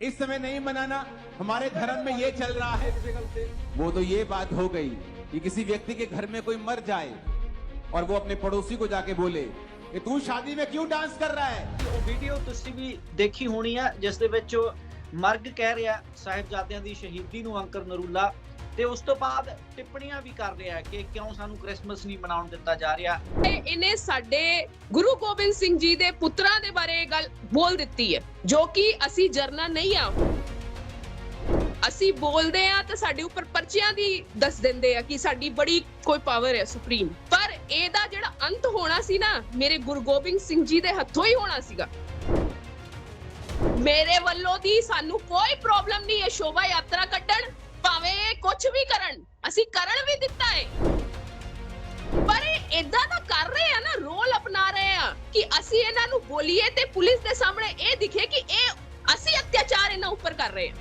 इस समय नहीं मनाना हमारे धर्म में ये चल रहा है वो तो ये बात हो गई कि किसी व्यक्ति के घर में कोई मर जाए और वो अपने पड़ोसी को जाके बोले कि तू शादी में क्यों डांस कर रहा है ਉਹ ਵੀਡੀਓ ਤੁਸੀਂ ਵੀ ਦੇਖੀ ਹੋਣੀ ਆ ਜਿਸ ਦੇ ਵਿੱਚ ਉਹ ਮਰਗ ਕਹਿ ਰਿਹਾ ਸਾਹਿਬਜ਼ਾਦਿਆਂ ਦੀ ਸ਼ਹੀਦੀ ਨੂੰ ਅੰਕਰ ਨਰੂਲਾ ਤੇ ਉਸ ਤੋਂ ਬਾਅਦ ਟਿੱਪਣੀਆਂ ਵੀ ਕਰ ਰਿਹਾ ਕਿ ਕਿਉਂ ਸਾਨੂੰ ਕ੍ਰਿਸਮਸ ਨਹੀਂ ਮਨਾਉਣ ਦਿੱਤਾ ਜਾ ਰਿਹਾ। ਇਹਨੇ ਸਾਡੇ ਗੁਰੂ ਗੋਬਿੰਦ ਸਿੰਘ ਜੀ ਦੇ ਪੁੱਤਰਾਂ ਦੇ ਬਾਰੇ ਗੱਲ ਬੋਲ ਦਿੱਤੀ ਹੈ, ਜੋ ਕਿ ਅਸੀਂ ਜਰਨਾ ਨਹੀਂ ਆ। ਅਸੀਂ ਬੋਲਦੇ ਆ ਤੇ ਸਾਡੇ ਉੱਪਰ ਪਰਚਿਆਂ ਦੀ ਦੱਸ ਦਿੰਦੇ ਆ ਕਿ ਸਾਡੀ ਬੜੀ ਕੋਈ ਪਾਵਰ ਹੈ ਸੁਪਰੀਮ ਪਰ ਇਹਦਾ ਜਿਹੜਾ ਅੰਤ ਹੋਣਾ ਸੀ ਨਾ, ਮੇਰੇ ਗੁਰੂ ਗੋਬਿੰਦ ਸਿੰਘ ਜੀ ਦੇ ਹੱਥੋਂ ਹੀ ਹੋਣਾ ਸੀਗਾ। ਮੇਰੇ ਵੱਲੋਂ ਦੀ ਸਾਨੂੰ ਕੋਈ ਪ੍ਰੋਬਲਮ ਨਹੀਂ ਹੈ, ਸ਼ੋਭਾ ਯਾਤਰਾ ਕੱਢਣ। ਭਾਵੇਂ ਇਹ ਕੁਝ ਵੀ ਕਰਨ ਅਸੀਂ ਕਰਨ ਵੀ ਦਿੱਤਾ ਹੈ ਪਰ ਇਹ ਇਦਾਂ ਦਾ ਕਰ ਰਹੇ ਆ ਨਾ ਰੋਲ ਅਪਣਾ ਰਹੇ ਆ ਕਿ ਅਸੀਂ ਇਹਨਾਂ ਨੂੰ ਬੋਲੀਏ ਤੇ ਪੁਲਿਸ ਦੇ ਸਾਹਮਣੇ ਇਹ ਦਿਖੇ ਕਿ ਇਹ ਅਸੀਂ ਅਤਿਆਚਾਰ ਇਹਨਾਂ ਉੱਪਰ ਕਰ ਰਹੇ ਆ।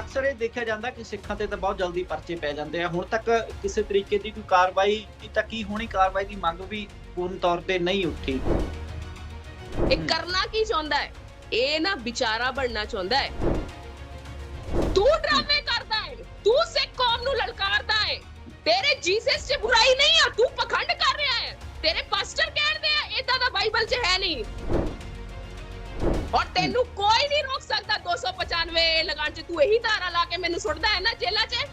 ਅਕਸਰ ਇਹ ਦੇਖਿਆ ਜਾਂਦਾ ਕਿ ਸਿੱਖਾਂ ਤੇ ਤਾਂ ਬਹੁਤ ਜਲਦੀ ਪਰਚੇ ਪੈ ਜਾਂਦੇ ਆ। ਹੁਣ ਤੱਕ ਕਿਸੇ ਤਰੀਕੇ ਦੀ ਕੋਈ ਕਾਰਵਾਈ ਤਾਂ ਕੀ ਹੋਣੀ? ਕਾਰਵਾਈ ਦੀ ਮੰਗ ਵੀ ਪੂਰਨ ਤੌਰ ਤੇ ਨਹੀਂ ਉੱਠੀ। ਇਹ। ਕਰਨਾ ਕੀ ਚਾਹੁੰਦਾ ਹੈ? ਇਹ ਨਾ ਵਿਚਾਰਾ ਬਣਨਾ ਚਾਹੁੰਦਾ ਹੈ ਤੂੰ ਡਰਾਮੇ ਕਰਦਾ ਹੈ ਤੂੰ ਸਿੱਖ ਕੌਮ ਨੂੰ ਲਲਕਾਰਦਾ ਹੈ ਤੇਰੇ ਜੀਸਸ 'ਚ ਬੁਰਾਈ ਨਹੀਂ ਆ, ਤੂੰ ਪਖੰਡ ਕਰ ਰਿਹਾ ਹੈ ਤੇਰੇ ਪਾਸਟਰ ਕਹਿੰਦੇ ਆ ਇਦਾਂ ਦਾ ਬਾਈਬਲ 'ਚ ਹੈ ਨਹੀਂ। ਔਰ ਤੈਨੂੰ ਕੋਈ ਨਹੀਂ ਰੋਕ ਸਕਦਾ 295 ਲਗਾਉਣ 'ਚ ਤੂੰ ਇਹੀ ਧਾਰਾ ਲਾ ਕੇ ਮੈਨੂੰ ਸੁੱਟਦਾ ਹੈ ਨਾ ਜੇਲਾ 'ਚ।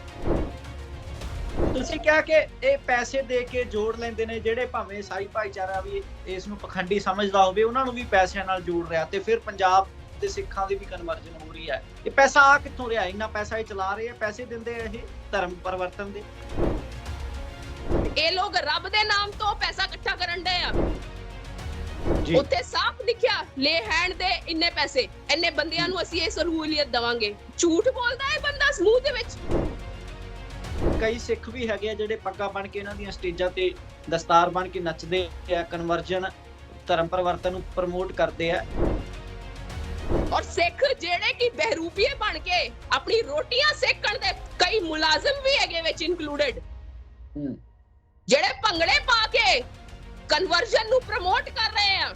ਤੁਸੀਂ ਕਿਹਾ ਕਿ ਇਹ ਪੈਸੇ ਦੇ ਕੇ ਜੋੜ ਲੈਂਦੇ ਨੇ, ਜਿਹੜੇ ਭਾਵੇਂ ਸਾਈ ਭਾਈਚਾਰਾ ਵੀ ਇਸ ਨੂੰ ਪਖੰਡੀ ਸਮਝਦਾ ਹੋਵੇ, ਉਹਨਾਂ ਨੂੰ ਵੀ ਪੈਸਿਆਂ ਨਾਲ ਜੋੜ ਰਿਹਾ ਤੇ ਫਿਰ ਪੰਜਾਬ ਦੇ ਸਿੱਖਾਂ ਦੀ ਵੀ ਕਨਵਰਜਨ ਹੋ ਰਹੀ ਹੈ। ਇਹ ਪੈਸਾ ਆ ਕਿੱਥੋਂ ਰਿਹਾ ਇੰਨਾ ਪੈਸਾ ਇਹ ਚਲਾ ਰਹੇ ਆ ਪੈਸੇ ਦਿੰਦੇ ਆ ਇਹ ਧਰਮ ਪਰਿਵਰਤਨ ਦੇ। ਇਹ ਲੋਕ ਰੱਬ ਦੇ ਨਾਮ ਤੋਂ ਪੈਸਾ ਇਕੱਠਾ ਕਰਨ ਡਏ ਆ। ਜੀ। ਉੱਥੇ ਸਾਫ਼ ਲਿਖਿਆ ਲੈ ਹੈਂਡ ਦੇ ਇੰਨੇ ਪੈਸੇ ਇੰਨੇ ਬੰਦਿਆਂ ਨੂੰ ਅਸੀਂ ਇਹ ਸਹੂਲੀਅਤ ਦਵਾਂਗੇ। ਝੂਠ ਬੋਲਦਾ ਹੈ ਬੰਦਾ ਸਮੂਹ ਦੇ ਵਿੱਚ। ਕਈ ਸਿੱਖ ਵੀ ਹੈਗੇ ਆ ਜਿਹੜੇ ਪੱਗਾਂ ਬਣ ਕੇ ਇਹਨਾਂ ਦੀਆਂ ਸਟੇਜਾਂ ਤੇ ਦਸਤਾਰ ਬਣ ਕੇ ਨੱਚਦੇ ਆ ਕਨਵਰਜਨ ਧਰਮ ਪਰਿਵਰਤਨ ਨੂੰ ਪ੍ਰਮੋਟ ਕਰਦੇ ਆ। ਔਰ ਸਿੱਖ ਜਿਹੜੇ ਕਿ ਬਹਿਰੂਪੀਏ ਬਣ ਕੇ ਆਪਣੀ ਰੋਟੀਆਂ ਸੇਕਣ ਦੇ ਕਈ ਮੁਲਾਜ਼ਮ ਵੀ ਹੈਗੇ ਵਿੱਚ ਇਨਕਲੂਡਡ ਹੂੰ। ਜਿਹੜੇ ਭੰਗੜੇ ਪਾ ਕੇ ਕਨਵਰਜਨ ਨੂੰ ਪ੍ਰਮੋਟ ਕਰ ਰਹੇ ਆ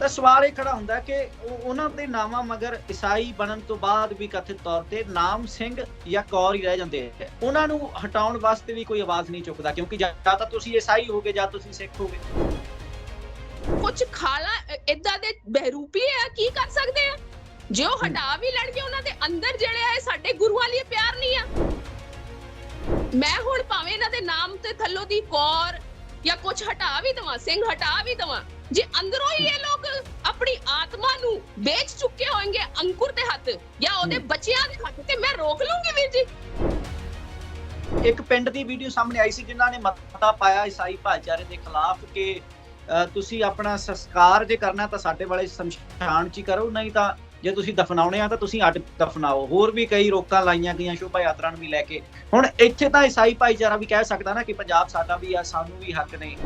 ਤਾਂ ਸਵਾਲ ਇਹ ਖੜਾ ਹੁੰਦਾ ਕਿ ਉਹ- ਉਹਨਾਂ ਦੇ ਨਾਮਾਂ ਮਗਰ ਈਸਾਈ ਬਣਨ ਤੋਂ ਬਾਅਦ ਵੀ ਕਥਿਤ ਤੌਰ ਤੇ ਨਾਮ ਸਿੰਘ ਜਾਂ ਕੌਰ ਹੀ ਰਹਿ ਜਾਂਦੇ ਆ। ਉਹਨਾਂ ਨੂੰ ਹਟਾਉਣ ਵਾਸਤੇ ਵੀ ਕੋਈ ਆਵਾਜ਼ ਨਹੀਂ ਚੁੱਕਦਾ ਕਿਉਂਕਿ ਜਾਂ ਜਾਂ ਤਾਂ ਤੁਸੀਂ ਈਸਾਈ ਹੋਗੇ ਜਾਂ ਤੁਸੀਂ ਸਿੱਖ ਹੋਗੇ। ਕੁਝ ਖਾਲਾ ਇਦਾਂ ਦੇ ਬਹਿਰੂਪੀਏ ਆ ਕੀ ਕਰ ਸਕਦੇ ਆ? ਜੇ ਉਹ ਹਟਾ ਵੀ ਲੈਣਗੇ ਉਹਨਾਂ ਦੇ ਅੰਦਰ ਜਿਹੜੇ ਆ ਇਹ ਸਾਡੇ ਗੁਰੂਆਂ ਲਈ ਪਿਆਰ ਨਹੀਂ ਆ। ਮੈਂ ਹੁਣ ਭਾਵੇਂ ਇਹਨਾਂ ਦੇ ਨਾਮ ਤੇ ਥੱਲੋਂ ਦੀ ਕੌਰ ਜਾਂ ਕੁਝ ਹਟਾ ਵੀ ਦਵਾਂ ਸਿੰਘ ਹਟਾ ਵੀ ਦਵਾਂ ਜੇ ਅੰਦਰੋਂ ਹੀ ਇਹ ਲੋਕ ਆਪਣੀ ਆਤਮਾ ਨੂੰ ਵੇਚ ਚੁੱਕੇ ਹੋਣਗੇ ਅੰਕੁਰ ਦੇ ਹੱਥ ਜਾਂ ਉਹਦੇ। ਬੱਚਿਆਂ ਦੇ ਹੱਥ ਤੇ ਮੈਂ ਰੋਕ ਲੂੰਗੀ ਵੀਰ ਜੀ। ਇੱਕ ਪਿੰਡ ਦੀ ਵੀਡੀਓ ਸਾਹਮਣੇ ਆਈ ਸੀ ਜਿਨ੍ਹਾਂ ਨੇ ਮਤਾ ਪਾਇਆ ਈਸਾਈ ਭਾਈਚਾਰੇ ਦੇ ਖਿਲਾਫ ਕਿ ਤੁਸੀਂ ਆਪਣਾ ਸੰਸਕਾਰ ਜੇ ਕਰਨਾ ਤਾਂ ਸਾਡੇ ਵਾਲੇ ਸ਼ਮਸ਼ਾਨ 'ਚ ਹੀ ਕਰੋ, ਨਹੀਂ ਤਾਂ ਜੇ ਤੁਸੀਂ ਦਫਨਾਉਣੇ ਆ ਤਾਂ ਤੁਸੀਂ ਅੱਡ ਦਫਨਾਓ। ਹੋਰ ਵੀ ਕਈ ਰੋਕਾਂ ਲਾਈਆਂ ਗਈਆਂ, ਸ਼ੋਭਾ ਯਾਤਰਾ ਨੂੰ ਵੀ ਲੈ ਕੇ। ਹੁਣ ਇੱਥੇ ਤਾਂ ਈਸਾਈ ਭਾਈਚਾਰਾ ਵੀ ਕਹਿ ਸਕਦਾ ਨਾ ਕਿ ਪੰਜਾਬ ਸਾਡਾ ਵੀ ਆ, ਸਾਨੂੰ ਵੀ ਹੱਕ ਨੇ।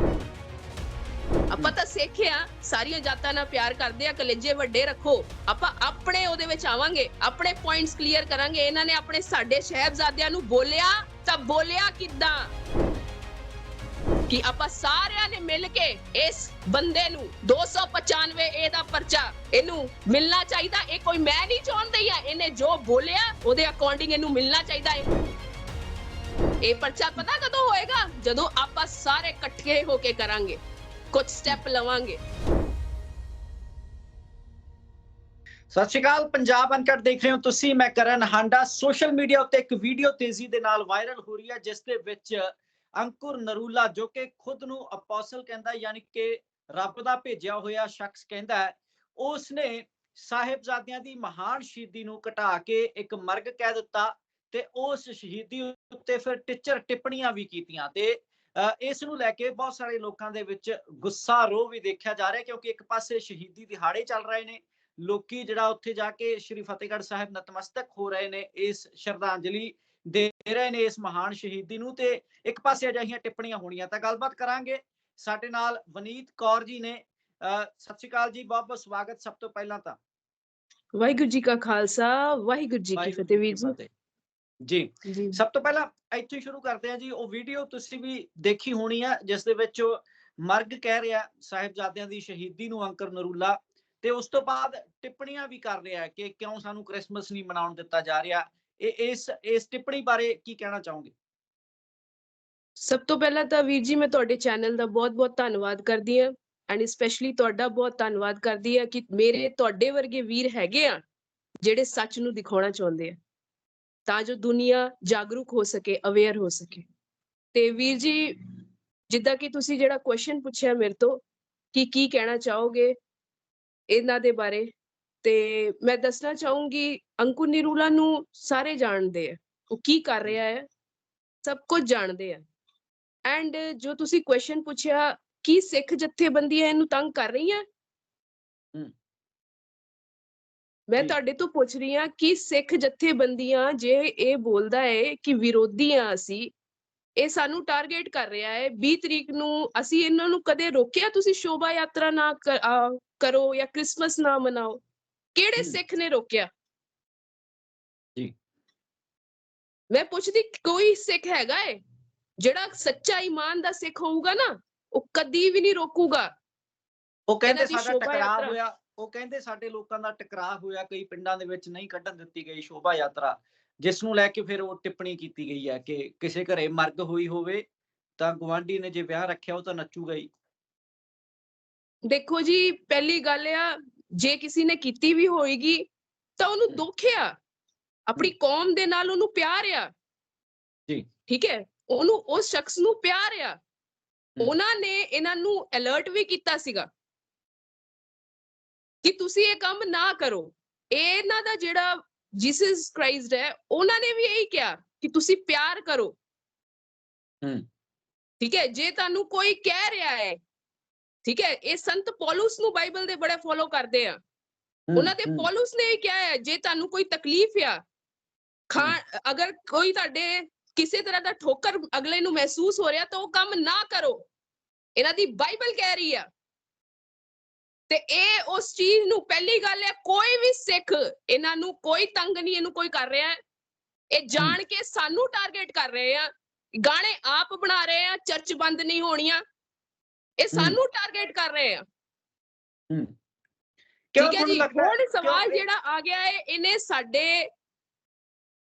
ਆਪਾਂ ਤਾਂ ਸਿੱਖਿਆ ਸਾਰੀਆਂ ਜਾਤਾਂ ਨਾਲ ਪਿਆਰ ਕਰਦੇ ਆ, ਕਲੇਜੇ ਵੱਡੇ ਰੱਖੋ। ਆਪਾਂ ਆਪਣੇ ਉਹਦੇ ਵਿੱਚ ਆਵਾਂਗੇ, ਆਪਣੇ ਪੁਆਇੰਟਸ ਕਲੀਅਰ ਕਰਾਂਗੇ। ਇਹਨਾਂ ਨੇ ਆਪਣੇ ਸਾਡੇ ਸ਼ਹਿਬਜ਼ਾਦਿਆਂ ਨੂੰ ਬੋਲਿਆ ਤਾਂ ਬੋਲਿਆ ਕਿੱਦਾਂ? ਕਿ ਆਪਾਂ ਸਾਰਿਆਂ ਨੇ ਮਿਲ ਕੇ ਇਸ ਬੰਦੇ ਨੂੰ 295 ਏ ਦਾ ਪਰਚਾ ਇਹਨੂੰ ਮਿਲਣਾ ਚਾਹੀਦਾ। ਇਹ ਕੋਈ ਮੈਂ ਨਹੀਂ ਚਾਹੁੰਦੀ ਆ, ਇਹਨੇ ਜੋ ਬੋਲਿਆ, ਉਹਦੇ ਅਕੋਰਡਿੰਗ ਇਹਨੂੰ ਮਿਲਣਾ ਚਾਹੀਦਾ ਹੈ। ਇਹ ਪਰਚਾ ਪਤਾ ਕਦੋਂ ਹੋਏਗਾ? ਜਦੋਂ ਆਪਾਂ ਸਾਰੇ ਇਕੱਠੇ ਹੋ ਕੇ ਕਰਾਂਗੇ, ਕੁਝ ਸਟੈਪ ਲਵਾਂਗੇ। ਸਤਿ ਸ਼੍ਰੀ ਅਕਾਲ, ਪੰਜਾਬ ਅਨਕਟ ਦੇਖ ਰਹੇ ਹੋ ਤੁਸੀਂ। ਮੈਂ ਕਰਨ ਹਾਂਡਾ। ਸੋਸ਼ਲ ਮੀਡੀਆ ਉੱਤੇ ਇੱਕ ਵੀਡੀਓ ਤੇਜ਼ੀ ਦੇ ਨਾਲ ਵਾਇਰਲ ਹੋ ਰਹੀ ਹੈ, ਜਿਸ ਦੇ ਵਿੱਚ ਅੰਕੁਰ ਨਰੂਲਾ ਜੋ ਕਿ ਖੁਦ ਨੂੰ ਅਪੋਸਲ ਕਹਿੰਦਾ ਯਾਨੀ ਕਿ ਰੱਬ ਦਾ ਭੇਜਿਆ ਹੋਇਆ ਸ਼ਖਸ ਕਹਿੰਦਾ ਉਸ ਨੇ ਸਾਹਿਬਜ਼ਾਦਿਆਂ ਦੀ ਮਹਾਨ ਸ਼ਹੀਦੀ ਨੂੰ ਘਟਾ ਕੇ ਇੱਕ ਮਰਗ ਕਹਿ ਦਿੱਤਾ ਤੇ ਉਸ ਸ਼ਹੀਦੀ ਉੱਤੇ ਫਿਰ ਟਿੱਚਰ ਟਿੱਪਣੀਆਂ ਵੀ ਕੀਤੀਆਂ ਤੇ ਅ, ਇਸ ਨੂੰ ਲੈ ਕੇ ਬਹੁਤ ਸਾਰੇ ਲੋਕਾਂ ਦੇ ਵਿੱਚ ਗੁੱਸਾ ਰੋਹ ਵੀ ਦੇਖਿਆ ਜਾ ਰਿਹਾ ਕਿਉਂਕਿ ਇੱਕ ਪਾਸੇ ਸ਼ਹੀਦੀ ਦਿਹਾੜੇ ਚੱਲ ਰਹੇ ਨੇ ਲੋਕੀ ਜਿਹੜਾ ਉੱਥੇ ਜਾ ਕੇ ਸ਼੍ਰੀ ਫਤਿਹਗੜ੍ਹ ਸਾਹਿਬ ਨਤਮਸਤਕ ਹੋ ਰਹੇ ਨੇ ਇਸ ਸ਼ਰਧਾਂਜਲੀ ਦੇ ਰਹੇ ਨੇ ਇਸ ਮਹਾਨ ਸ਼ਹੀਦੀ ਨੂੰ ਤੇ ਇੱਕ ਪਾਸੇ ਅਜਿਹੀਆਂ ਟਿੱਪਣੀਆਂ ਹੋਣੀਆਂ ਤਾਂ ਗੱਲਬਾਤ ਕਰਾਂਗੇ। ਸਾਡੇ ਨਾਲ ਵਨੀਤ ਕੌਰ ਜੀ ਨੇ। ਸਤਿ ਸ਼੍ਰੀ ਅਕਾਲ ਜੀ ਬਹੁਤ ਬਹੁਤ ਸਵਾਗਤ ਸਭ ਤੋਂ ਪਹਿਲਾਂ ਤਾਂ। ਵਾਹਿਗੁਰੂ ਜੀ ਕਾ ਖਾਲਸਾ ਵਾਹਿਗੁਰੂ ਜੀ ਕੀ ਫਤਿਹ ਵੀਰ ਜੀ। ਸਭ ਤੋਂ ਪਹਿਲਾਂ ਇੱਥੇ ਸ਼ੁਰੂ ਕਰਦੇ ਹਾਂ ਜੀ ਉਹ ਵੀਡੀਓ ਤੁਸੀਂ ਵੀ ਦੇਖੀ ਹੋਣੀ ਆ ਜਿਸ ਦੇ ਵਿੱਚ ਮਰਗ ਕਹਿ ਰਿਹਾ ਸਾਹਿਬਜ਼ਾਦਿਆਂ ਦੀ ਸ਼ਹੀਦੀ ਨੂੰ ਅੰਕਰ ਨਰੂਲਾ। ਤੇ ਉਸ ਤੋਂ ਬਾਅਦ ਟਿੱਪਣੀਆਂ ਵੀ ਕਰ ਰਿਹਾ ਕਿ ਕਿਉਂ ਸਾਨੂੰ ਕ੍ਰਿਸਮਸ ਨਹੀਂ ਮਨਾਉਣ ਦਿੱਤਾ ਜਾ ਰਿਹਾ ਇਸ ਇਸ ਟਿੱਪਣੀ ਬਾਰੇ ਕੀ ਕਹਿਣਾ ਚਾਹੋਗੇ? ਸਭ ਤੋਂ ਪਹਿਲਾਂ ਤਾਂ ਵੀਰ ਜੀ ਮੈਂ ਤੁਹਾਡੇ ਚੈਨਲ ਦਾ ਬਹੁਤ-ਬਹੁਤ ਧੰਨਵਾਦ ਕਰਦੀ ਹਾਂ ਐਂਡ ਸਪੈਸ਼ਲੀ ਤੁਹਾਡਾ ਬਹੁਤ ਧੰਨਵਾਦ ਕਰਦੀ ਹਾਂ ਕਿ ਮੇਰੇ, ਤੁਹਾਡੇ ਵਰਗੇ ਵੀਰ ਹੈਗੇ ਆ ਜਿਹੜੇ ਸੱਚ ਨੂੰ ਦਿਖਾਉਣਾ ਚਾਹੁੰਦੇ ਆ ਤਾਂ ਜੋ ਦੁਨੀਆ ਜਾਗਰੂਕ ਹੋ ਸਕੇ ਅਵੇਅਰ ਹੋ ਸਕੇ। ਤੇ ਵੀਰ ਜੀ ਜਿੱਦਾਂ ਕਿ ਤੁਸੀਂ ਜਿਹੜਾ ਕੁਐਸਚਨ ਪੁੱਛਿਆ ਮੇਰੇ ਤੋਂ ਕਿ ਕੀ ਕਹਿਣਾ ਚਾਹੋਗੇ ਇਹਨਾਂ ਦੇ ਬਾਰੇ? ਤੇ ਮੈਂ ਦੱਸਣਾ ਚਾਹੂੰਗੀ ਅੰਕੁਰ ਨਿਰੂਲਾ ਨੂੰ ਸਾਰੇ ਜਾਣਦੇ ਆ। ਉਹ ਕੀ ਕਰ ਰਿਹਾ ਹੈ? ਸਭ ਕੁਝ ਜਾਣਦੇ ਆ। ਐਂਡ ਜੋ ਤੁਸੀਂ ਕੁਐਸਚਨ ਪੁੱਛਿਆ ਕੀ ਸਿੱਖ ਜਥੇਬੰਦੀਆਂ ਇਹਨੂੰ ਤੰਗ ਕਰ ਰਹੀਆਂ। ਮੈਂ। ਤੁਹਾਡੇ ਤੋਂ ਪੁੱਛ ਰਹੀ ਹਾਂ ਕਿ ਸਿੱਖ ਜਥੇਬੰਦੀਆਂ ਜੇ ਇਹ ਬੋਲਦਾ ਹੈ ਕਿ ਵਿਰੋਧੀ ਆ ਅਸੀਂ ਇਹ ਸਾਨੂੰ ਟਾਰਗੇਟ ਕਰ ਰਿਹਾ ਹੈ? 20 ਤਰੀਕ ਨੂੰ ਅਸੀਂ ਇਹਨਾਂ ਨੂੰ ਕਦੇ ਰੋਕਿਆ ਤੁਸੀਂ ਸ਼ੋਭਾ ਯਾਤਰਾ ਨਾ ਕਰੋ ਜਾਂ ਕ੍ਰਿਸਮਸ ਨਾ ਮਨਾਓ? ਕਿਹੜੇ। ਸਿੱਖ ਨੇ ਰੋਕਿਆ? ਜੀ। ਮੈਂ ਪੁੱਛਦੀ ਕੋਈ ਸਿੱਖ ਹੈਗਾ ਏ? ਜਿਹੜਾ ਸੱਚਾ ਈਮਾਨ ਦਾ ਸਿੱਖ ਹੋਊਗਾ ਨਾ ਉਹ ਕਦੀ ਵੀ ਨਹੀਂ ਰੋਕੂਗਾ। ਉਹ ਕਹਿੰਦੇ ਸਾਡਾ ਟਕਰਾਅ ਹੋਇਆ ਉਹ ਕਹਿੰਦੇ ਸਾਡੇ ਲੋਕਾਂ ਦਾ ਟਕਰਾਅ ਹੋਇਆ ਕਈ ਪਿੰਡਾਂ ਦੇ ਵਿੱਚ ਨਹੀਂ ਕੱਢਣ ਦਿੱਤੀ ਗਈ ਸ਼ੋਭਾ ਯਾਤਰਾ। ਜਿਸ ਨੂੰ ਲੈ ਕੇ ਫਿਰ ਉਹ ਟਿੱਪਣੀ ਕੀਤੀ ਗਈ ਹੈ ਕਿ ਕਿਸੇ ਘਰੇ ਮਰਗ ਹੋਈ ਹੋਵੇ ਤਾਂ ਗਵਾਂਢੀ ਨੇ ਜੇ ਵਿਆਹ ਰੱਖਿਆ ਉਹ ਤਾਂ ਨੱਚੂਗਾ ਹੀ। ਦੇਖੋ ਜੀ ਪਹਿਲੀ ਗੱਲ ਆ ਜੇ ਕਿਸੇ ਨੇ ਕੀਤੀ ਵੀ ਹੋਏਗੀ ਤਾਂ ਉਹਨੂੰ ਦੁੱਖ ਆ। ਆਪਣੀ ਕੌਮ ਦੇ ਨਾਲ ਉਹਨੂੰ ਪਿਆਰ ਆ। ਜੀ। ਠੀਕ ਹੈ? ਉਹਨੂੰ ਉਸ ਸ਼ਖਸ ਨੂੰ ਪਿਆਰ ਆ। ਉਹਨਾਂ ਨੇ ਇਹਨਾਂ ਨੂੰ ਅਲਰਟ ਵੀ ਕੀਤਾ ਸੀਗਾ। ਕਿ ਤੁਸੀਂ ਇਹ ਕੰਮ ਨਾ ਕਰੋ। ਇਹ ਇਹਨਾਂ ਦਾ ਜਿਹੜਾ ਜੀਸਸ ਕ੍ਰਾਈਸਟ ਹੈ ਉਹਨਾਂ ਨੇ ਵੀ ਇਹੀ ਕਿਹਾ ਕਿ ਤੁਸੀਂ ਪਿਆਰ ਕਰੋ। ਹੂੰ। ਠੀਕ ਹੈ? ਜੇ ਤੁਹਾਨੂੰ ਕੋਈ ਕਹਿ ਰਿਹਾ ਹੈ ਠੀਕ ਹੈ ਇਹ ਸੰਤ ਪੌਲੁਸ ਨੂੰ ਬਾਈਬਲ ਦੇ ਬੜੇ ਫੋਲੋ ਕਰਦੇ ਆ। ਉਹਨਾਂ ਦੇ ਪੌਲੁਸ ਨੇ ਕਿਹਾ ਹੈ ਜੇ ਤੁਹਾਨੂੰ ਕੋਈ ਤਕਲੀਫ ਆ ਖਾ ਅਗਰ ਕੋਈ ਤੁਹਾਡੇ ਕਿਸੇ ਤਰ੍ਹਾਂ ਦਾ ਠੋਕਰ ਅਗਲੇ ਨੂੰ ਮਹਿਸੂਸ ਹੋ ਰਿਹਾ ਤਾਂ ਉਹ ਕੰਮ ਨਾ ਕਰੋ। ਇਹਨਾਂ ਦੀ ਬਾਈਬਲ ਕਹਿ ਰਹੀ ਆ। ਤੇ ਇਹ ਉਸ ਚੀਜ਼ ਨੂੰ ਪਹਿਲੀ ਗੱਲ ਹੈ ਕੋਈ ਵੀ ਸਿੱਖ ਇਹਨਾਂ ਨੂੰ ਕੋਈ ਤੰਗ ਨਹੀਂ ਇਹਨੂੰ ਕੋਈ ਕਰ ਰਿਹਾ। ਇਹ ਜਾਣ ਕੇ ਸਾਨੂੰ ਟਾਰਗੇਟ ਕਰ ਰਹੇ ਆ। ਗਾਣੇ ਆਪ ਬਣਾ ਰਹੇ ਆ ਚਰਚ ਬੰਦ ਨਹੀਂ ਹੋਣੀਆਂ। ਇਹ ਸਾਨੂੰ ਟਾਰਗੇਟ ਕਰ ਰਹੇ ਆ। ਕਿਉਂ ਤੁਹਾਨੂੰ ਲੱਗਦਾ ਹੁਣ ਸਵਾਲ ਜਿਹੜਾ ਆ ਗਿਆ ਹੈ ਇਹਨੇ ਸਾਡੇ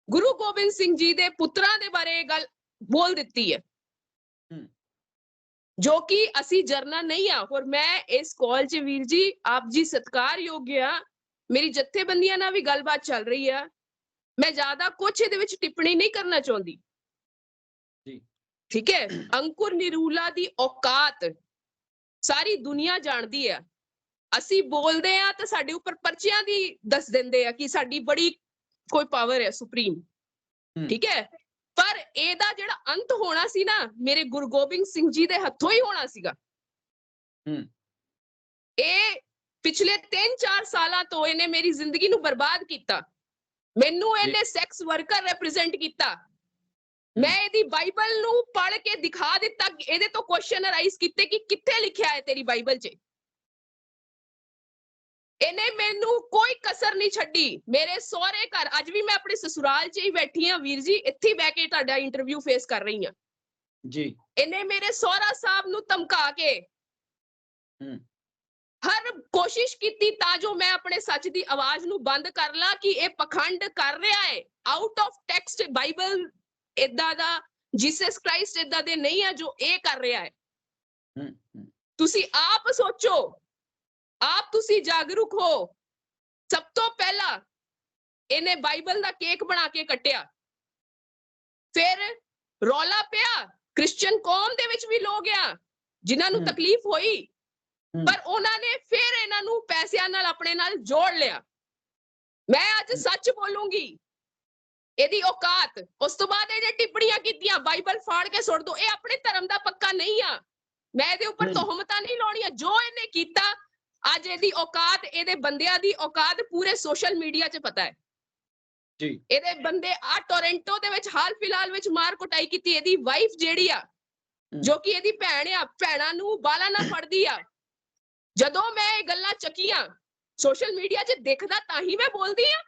ਗੁਰੂ ਗੋਬਿੰਦ ਸਿੰਘ ਜੀ ਦੇ ਪੁੱਤਰਾਂ ਦੇ ਬਾਰੇ ਗੱਲ ਬੋਲ ਦਿੱਤੀ ਹੈ। ਜੋ ਕਿ ਅਸੀਂ ਜਰਨਾ ਨਹੀਂ ਆ। ਔਰ ਮੈਂ ਇਸ ਕਾਲ 'ਚ ਵੀਰ ਜੀ ਆਪ ਜੀ ਸਤਿਕਾਰਯੋਗ ਆ। ਮੇਰੀ ਜਥੇਬੰਦੀਆਂ ਨਾਲ ਵੀ ਗੱਲਬਾਤ ਚੱਲ ਰਹੀ ਆ। ਮੈਂ ਜ਼ਿਆਦਾ ਕੁਝ ਇਹਦੇ ਵਿੱਚ ਟਿੱਪਣੀ ਨਹੀਂ ਕਰਨਾ ਚਾਹੁੰਦੀ। ਜੀ। ਠੀਕ ਹੈ? ਅੰਕੁਰ ਨਿਰੂਲਾ ਦੀ ਔਕਾਤ। ਸਾਰੀ ਦੁਨੀਆ ਜਾਣਦੀ ਆ। ਅਸੀਂ ਬੋਲਦੇ ਆ ਤਾਂ ਸਾਡੇ ਉੱਪਰ ਪਰਚਿਆਂ ਦੀ ਦੱਸ ਦਿੰਦੇ ਆ ਕਿ ਸਾਡੀ ਬੜੀ ਕੋਈ ਪਾਵਰ ਹੈ। ਸੁਪਰੀਮ। ਠੀਕ ਹੈ? ਪਰ ਇਹਦਾ ਜਿਹੜਾ ਅੰਤ ਹੋਣਾ ਸੀ ਨਾ ਮੇਰੇ ਗੁਰੂ ਗੋਬਿੰਦ ਸਿੰਘ ਜੀ ਦੇ ਹੱਥੋਂ ਹੀ ਹੋਣਾ ਸੀਗਾ। ਇਹ ਪਿਛਲੇ 3-4 ਸਾਲਾਂ ਤੋਂ ਇਹਨੇ ਮੇਰੀ ਜ਼ਿੰਦਗੀ ਨੂੰ ਬਰਬਾਦ ਕੀਤਾ। ਮੈਨੂੰ ਇਹਨੇ ਸੈਕਸ ਵਰਕਰ ਰਿਪਰੈਜ਼ੈਂਟ ਕੀਤਾ। ਮੈਂ ਇਹਦੀ ਬਾਈਬਲ ਨੂੰ ਪੜ੍ਹ ਕੇ ਦਿਖਾ ਦਿੱਤਾ ਇਹਦੇ ਤੋਂ ਕੁਐਸਚਨ ਅਰਾਈਜ਼ ਕੀਤੇ ਕਿ ਕਿੱਥੇ ਲਿਖਿਆ ਹੈ ਤੇਰੀ ਬਾਈਬਲ 'ਚ? ਇਹਨੇ ਮੈਨੂੰ ਕੋਈ ਕਸਰ ਨਹੀਂ ਛੱਡੀ। ਮੇਰੇ ਸਹੁਰੇ ਘਰ ਅੱਜ ਵੀ ਮੈਂ ਆਪਣੇ ਸਸੁਰਾਲ 'ਚ ਹੀ ਬੈਠੀ ਆ ਵੀਰ ਜੀ ਇੱਥੇ ਬਹਿ ਕੇ ਤੁਹਾਡਾ ਇੰਟਰਵਿਊ ਫੇਸ ਕਰ ਰਹੀ ਆ ਜੀ। ਇਹਨੇ ਮੇਰੇ ਸਹੁਰਾ ਸਾਹਿਬ ਨੂੰ ਧਮਕਾ ਕੇ। ਹਰ ਕੋਸ਼ਿਸ਼ ਕੀਤੀ ਤਾਂ ਜੋ ਮੈਂ ਆਪਣੇ ਸੱਚ ਦੀ ਆਵਾਜ਼ ਨੂੰ ਬੰਦ ਕਰ ਲਾਂ ਕਿ ਇਹ ਪਖੰਡ ਕਰ ਰਿਹਾ ਹੈ। ਆਊਟ ਆਫ ਟੈਕਸਟ ਬਾਈਬਲ ਇਦਾਂ ਦਾ ਜੀਸਸ ਕ੍ਰਾਈਸਟ ਇਦਾਂ ਦੇ ਨਹੀਂ ਆ ਜੋ ਇਹ ਕਰ ਰਿਹਾ ਹੈ ਤੁਸੀਂ ਆਪ ਸੋਚੋ ਆਪ ਤੁਸੀਂ ਜਾਗਰੂਕ ਹੋ ਸਭ ਤੋਂ ਪਹਿਲਾਂ ਇਹਨੇ ਬਾਈਬਲ ਦਾ ਕੇਕ ਬਣਾ ਕੇ ਕੱਟਿਆ ਫਿਰ ਰੌਲਾ ਪਿਆ ਕ੍ਰਿਸਚੀਅਨ ਕੌਮ ਦੇ ਵਿੱਚ ਵੀ ਲੋਕ ਆ ਜਿਨ੍ਹਾਂ ਨੂੰ। ਤਕਲੀਫ ਹੋਈ। ਪਰ ਉਹਨਾਂ ਨੇ ਫਿਰ ਇਹਨਾਂ ਨੂੰ ਪੈਸਿਆਂ ਨਾਲ ਆਪਣੇ ਨਾਲ ਜੋੜ ਲਿਆ ਮੈਂ ਅੱਜ। ਸੱਚ ਬੋਲੂੰਗੀ ਇਹਦੀ ਔਕਾਤ ਉਸ ਤੋਂ ਬਾਅਦ ਇਹਨੇ ਟਿੱਪਣੀਆਂ ਕੀਤੀਆਂ ਬਾਈਬਲ ਫਾੜ ਕੇ ਸੁੱਟ ਦੋ ਇਹ ਆਪਣੇ ਧਰਮ ਦਾ ਪੱਕਾ ਨਹੀਂ ਆ। ਮੈਂ ਇਹਦੇ ਉੱਪਰ ਹਮ। ਤੋਹਮਤਾਂ ਨਹੀਂ ਲਾਉਣੀਆਂ ਜੋ ਇਹਨੇ ਕੀਤਾ ਅੱਜ ਇਹਦੀ ਔਕਾਤ ਇਹਦੇ ਬੰਦਿਆਂ ਦੀ ਔਕਾਤ ਪੂਰੇ ਸੋਸ਼ਲ ਮੀਡੀਆ 'ਚ ਪਤਾ ਹੈ। ਜੀ। ਇਹਦੇ ਬੰਦੇ ਆ ਟੋਰਾਂਟੋ ਦੇ ਵਿੱਚ ਹਾਲ ਫਿਲਹਾਲ ਵਿੱਚ ਮਾਰ ਕੁਟਾਈ ਕੀਤੀ ਇਹਦੀ ਵਾਈਫ ਜਿਹੜੀ ਆ ਜੋ ਕਿ ਇਹਦੀ ਭੈਣ ਆ ਭੈਣਾਂ ਨੂੰ ਬਾਲਾ ਨਾ ਫੜਦੀ ਆ। ਜਦੋਂ ਮੈਂ ਇਹ ਗੱਲਾਂ ਚੱਕੀਆਂ ਸੋਸ਼ਲ ਮੀਡੀਆ 'ਚ ਦਿਖਦਾ ਤਾਂ ਹੀ ਮੈਂ ਬੋਲਦੀ ਆ।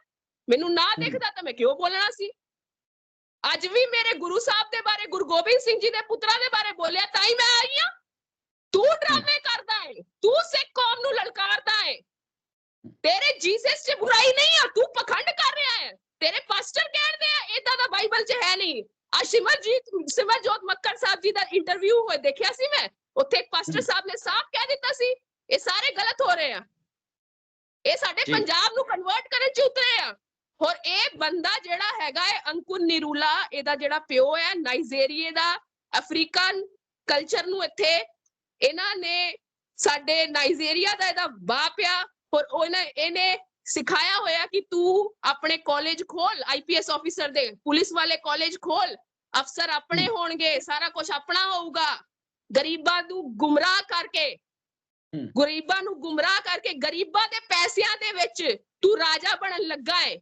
ਮੈਨੂੰ ਨਾ ਦਿਖਦਾ ਤਾਂ ਮੈਂ ਕਿਉਂ ਬੋਲਣਾ ਸੀ? ਅੱਜ ਵੀ ਮੇਰੇ ਗੁਰੂ ਸਾਹਿਬ ਦੇ ਬਾਰੇ ਗੁਰੂ ਗੋਬਿੰਦ ਸਿੰਘ ਜੀ ਦੇ ਪੁੱਤਰਾਂ ਦੇ ਬਾਰੇ ਬੋਲਿਆ ਤਾਂ ਹੀ ਮੈਂ ਆਈ ਆ ਤੂੰ ਡਰਾਮੇ ਕਰਦਾ ਹੈ ਤੂੰ ਸਿੱਖ ਕੌਮ ਨੂੰ ਲਲਕਾਰਦਾ ਹੈ ਤੇਰੇ ਜੀਸਸ 'ਚ ਬੁਰਾਈ ਨਹੀਂ ਆ ਤੂੰ ਪਖੰਡ ਕਰ ਰਿਹਾ ਹੈ ਤੇਰੇ ਪਾਸਟਰ ਕਹਿੰਦੇ ਆ ਇਦਾਂ ਦਾ ਬਾਈਬਲ 'ਚ ਹੈ ਨਹੀਂ। ਆ ਸਿਮਰਜੀਤ ਸਿਮਰਜੋਤ ਮੱਕੜ ਸਾਹਿਬ ਜੀ ਦਾ ਇੰਟਰਵਿਊ ਹੋਇਆ ਦੇਖਿਆ ਸੀ ਮੈਂ? ਉੱਥੇ ਇੱਕ ਪਾਸਟਰ। ਸਾਹਿਬ ਨੇ ਸਾਫ਼ ਕਹਿ ਦਿੱਤਾ ਸੀ ਇਹ ਸਾਰੇ ਗਲਤ ਹੋ ਰਹੇ ਆ। ਇਹ ਸਾਡੇ। ਪੰਜਾਬ ਨੂੰ ਕਨਵਰਟ ਕਰਨ 'ਚ ਉਤਰੇ ਆ। ਹੋਰ ਇਹ ਬੰਦਾ ਜਿਹੜਾ ਹੈਗਾ ਹੈ ਅੰਕੁਰ ਨਿਰੂਲਾ ਇਹਦਾ ਜਿਹੜਾ ਪਿਓ ਹੈ ਨਾਈਜੀਰੀਆ ਦਾ ਅਫਰੀਕਨ ਕਲਚਰ ਨੂੰ ਇੱਥੇ ਇਹਨਾਂ ਨੇ ਸਾਡੇ ਨਾਈਜੀਰੀਆ ਦਾ ਇਹਦਾ ਬਾਪ ਆ ਹੋਰ ਉਹਨੇ ਇਹਨੇ ਸਿਖਾਇਆ ਹੋਇਆ ਕਿ ਤੂੰ ਆਪਣੇ ਕਾਲਜ ਖੋਲ ਆਈਪੀਐਸ ਆਫੀਸਰ ਦੇ ਪੁਲਿਸ ਵਾਲੇ ਕਾਲਜ ਖੋਲ ਅਫਸਰ ਆਪਣੇ ਹੋਣਗੇ ਸਾਰਾ ਕੁਝ ਆਪਣਾ ਹੋਊਗਾ। ਗਰੀਬਾਂ ਨੂੰ ਗੁੰਮਰਾਹ ਕਰਕੇ। ਗਰੀਬਾਂ ਨੂੰ ਗੁੰਮਰਾਹ ਕਰਕੇ ਗਰੀਬਾਂ ਦੇ ਪੈਸਿਆਂ ਦੇ ਵਿੱਚ ਤੂੰ ਰਾਜਾ ਬਣਨ ਲੱਗਾ ਹੈ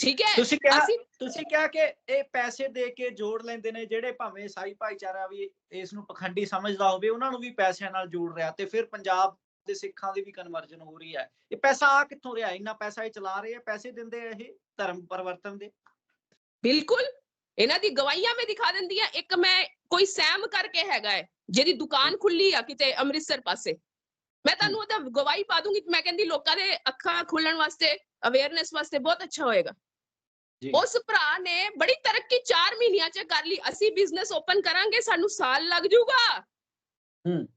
ਠੀਕ ਹੈ? ਤੁਸੀਂ ਕਿਹਾ ਤੁਸੀਂ ਕਿਹਾ ਕਿ ਇਹ ਪੈਸੇ ਦੇ ਕੇ ਜੋੜ ਲੈਂਦੇ ਨੇ ਜਿਹੜੇ ਭਾਵੇਂ ਈਸਾਈ ਭਾਈਚਾਰਾ ਵੀ ਇਸ ਨੂੰ ਪਖੰਡੀ ਸਮਝਦਾ ਹੋਵੇ ਉਹਨਾਂ ਨੂੰ ਵੀ ਪੈਸਿਆਂ ਨਾਲ ਜੋੜ ਰਿਹਾ ਤੇ ਫਿਰ ਪੰਜਾਬ ਦੇ ਸਿੱਖਾਂ ਦੀ ਵੀ ਕਨਵਰਜਨ ਹੋ ਰਹੀ ਹੈ। ਇਹ ਪੈਸਾ ਆ ਕਿੱਥੋਂ ਰਿਹਾ? ਇੰਨਾ ਪੈਸਾ ਇਹ ਚਲਾ ਰਹੇ ਆ ਪੈਸੇ ਦਿੰਦੇ ਆ ਇਹ ਧਰਮ ਪਰਿਵਰਤਨ ਦੇ? ਬਿਲਕੁਲ। ਇਹਨਾਂ ਦੀ ਗਵਾਹੀਆਂ ਮੈਂ ਦਿਖਾ ਦਿੰਦੀ ਆ ਇੱਕ ਮੈਂ ਕੋਈ ਸੈਮ ਕਰਕੇ ਹੈਗਾ ਹੈ ਜਿਹਦੀ ਦੁਕਾਨ ਖੁੱਲੀ ਆ ਕਿਤੇ ਅੰਮ੍ਰਿਤਸਰ ਪਾਸੇ। ਮੈਂ ਤੁਹਾਨੂੰ ਉਹਦਾ ਗਵਾਹੀ ਪਾ ਦੂੰਗੀ। ਮੈਂ ਕਹਿੰਦੀ ਲੋਕਾਂ ਦੇ ਅੱਖਾਂ ਖੁੱਲਣ ਵਾਸਤੇ ਅਵੇਅਰਨੈਸ ਵਾਸਤੇ ਬਹੁਤ ਅੱਛਾ ਹੋਏਗਾ। ਉਸ ਭਰਾ ਨੇ ਬੜੀ ਤਰੱਕੀ 4 ਮਹੀਨਿਆਂ ਚ ਕਰ ਲਈ। ਅਸੀਂ ਬਿਜ਼ਨਸ ਓਪਨ ਕਰਾਂਗੇ ਸਾਨੂੰ ਸਾਲ ਲੱਗ ਜਾਊਗਾ ਹੂੰ।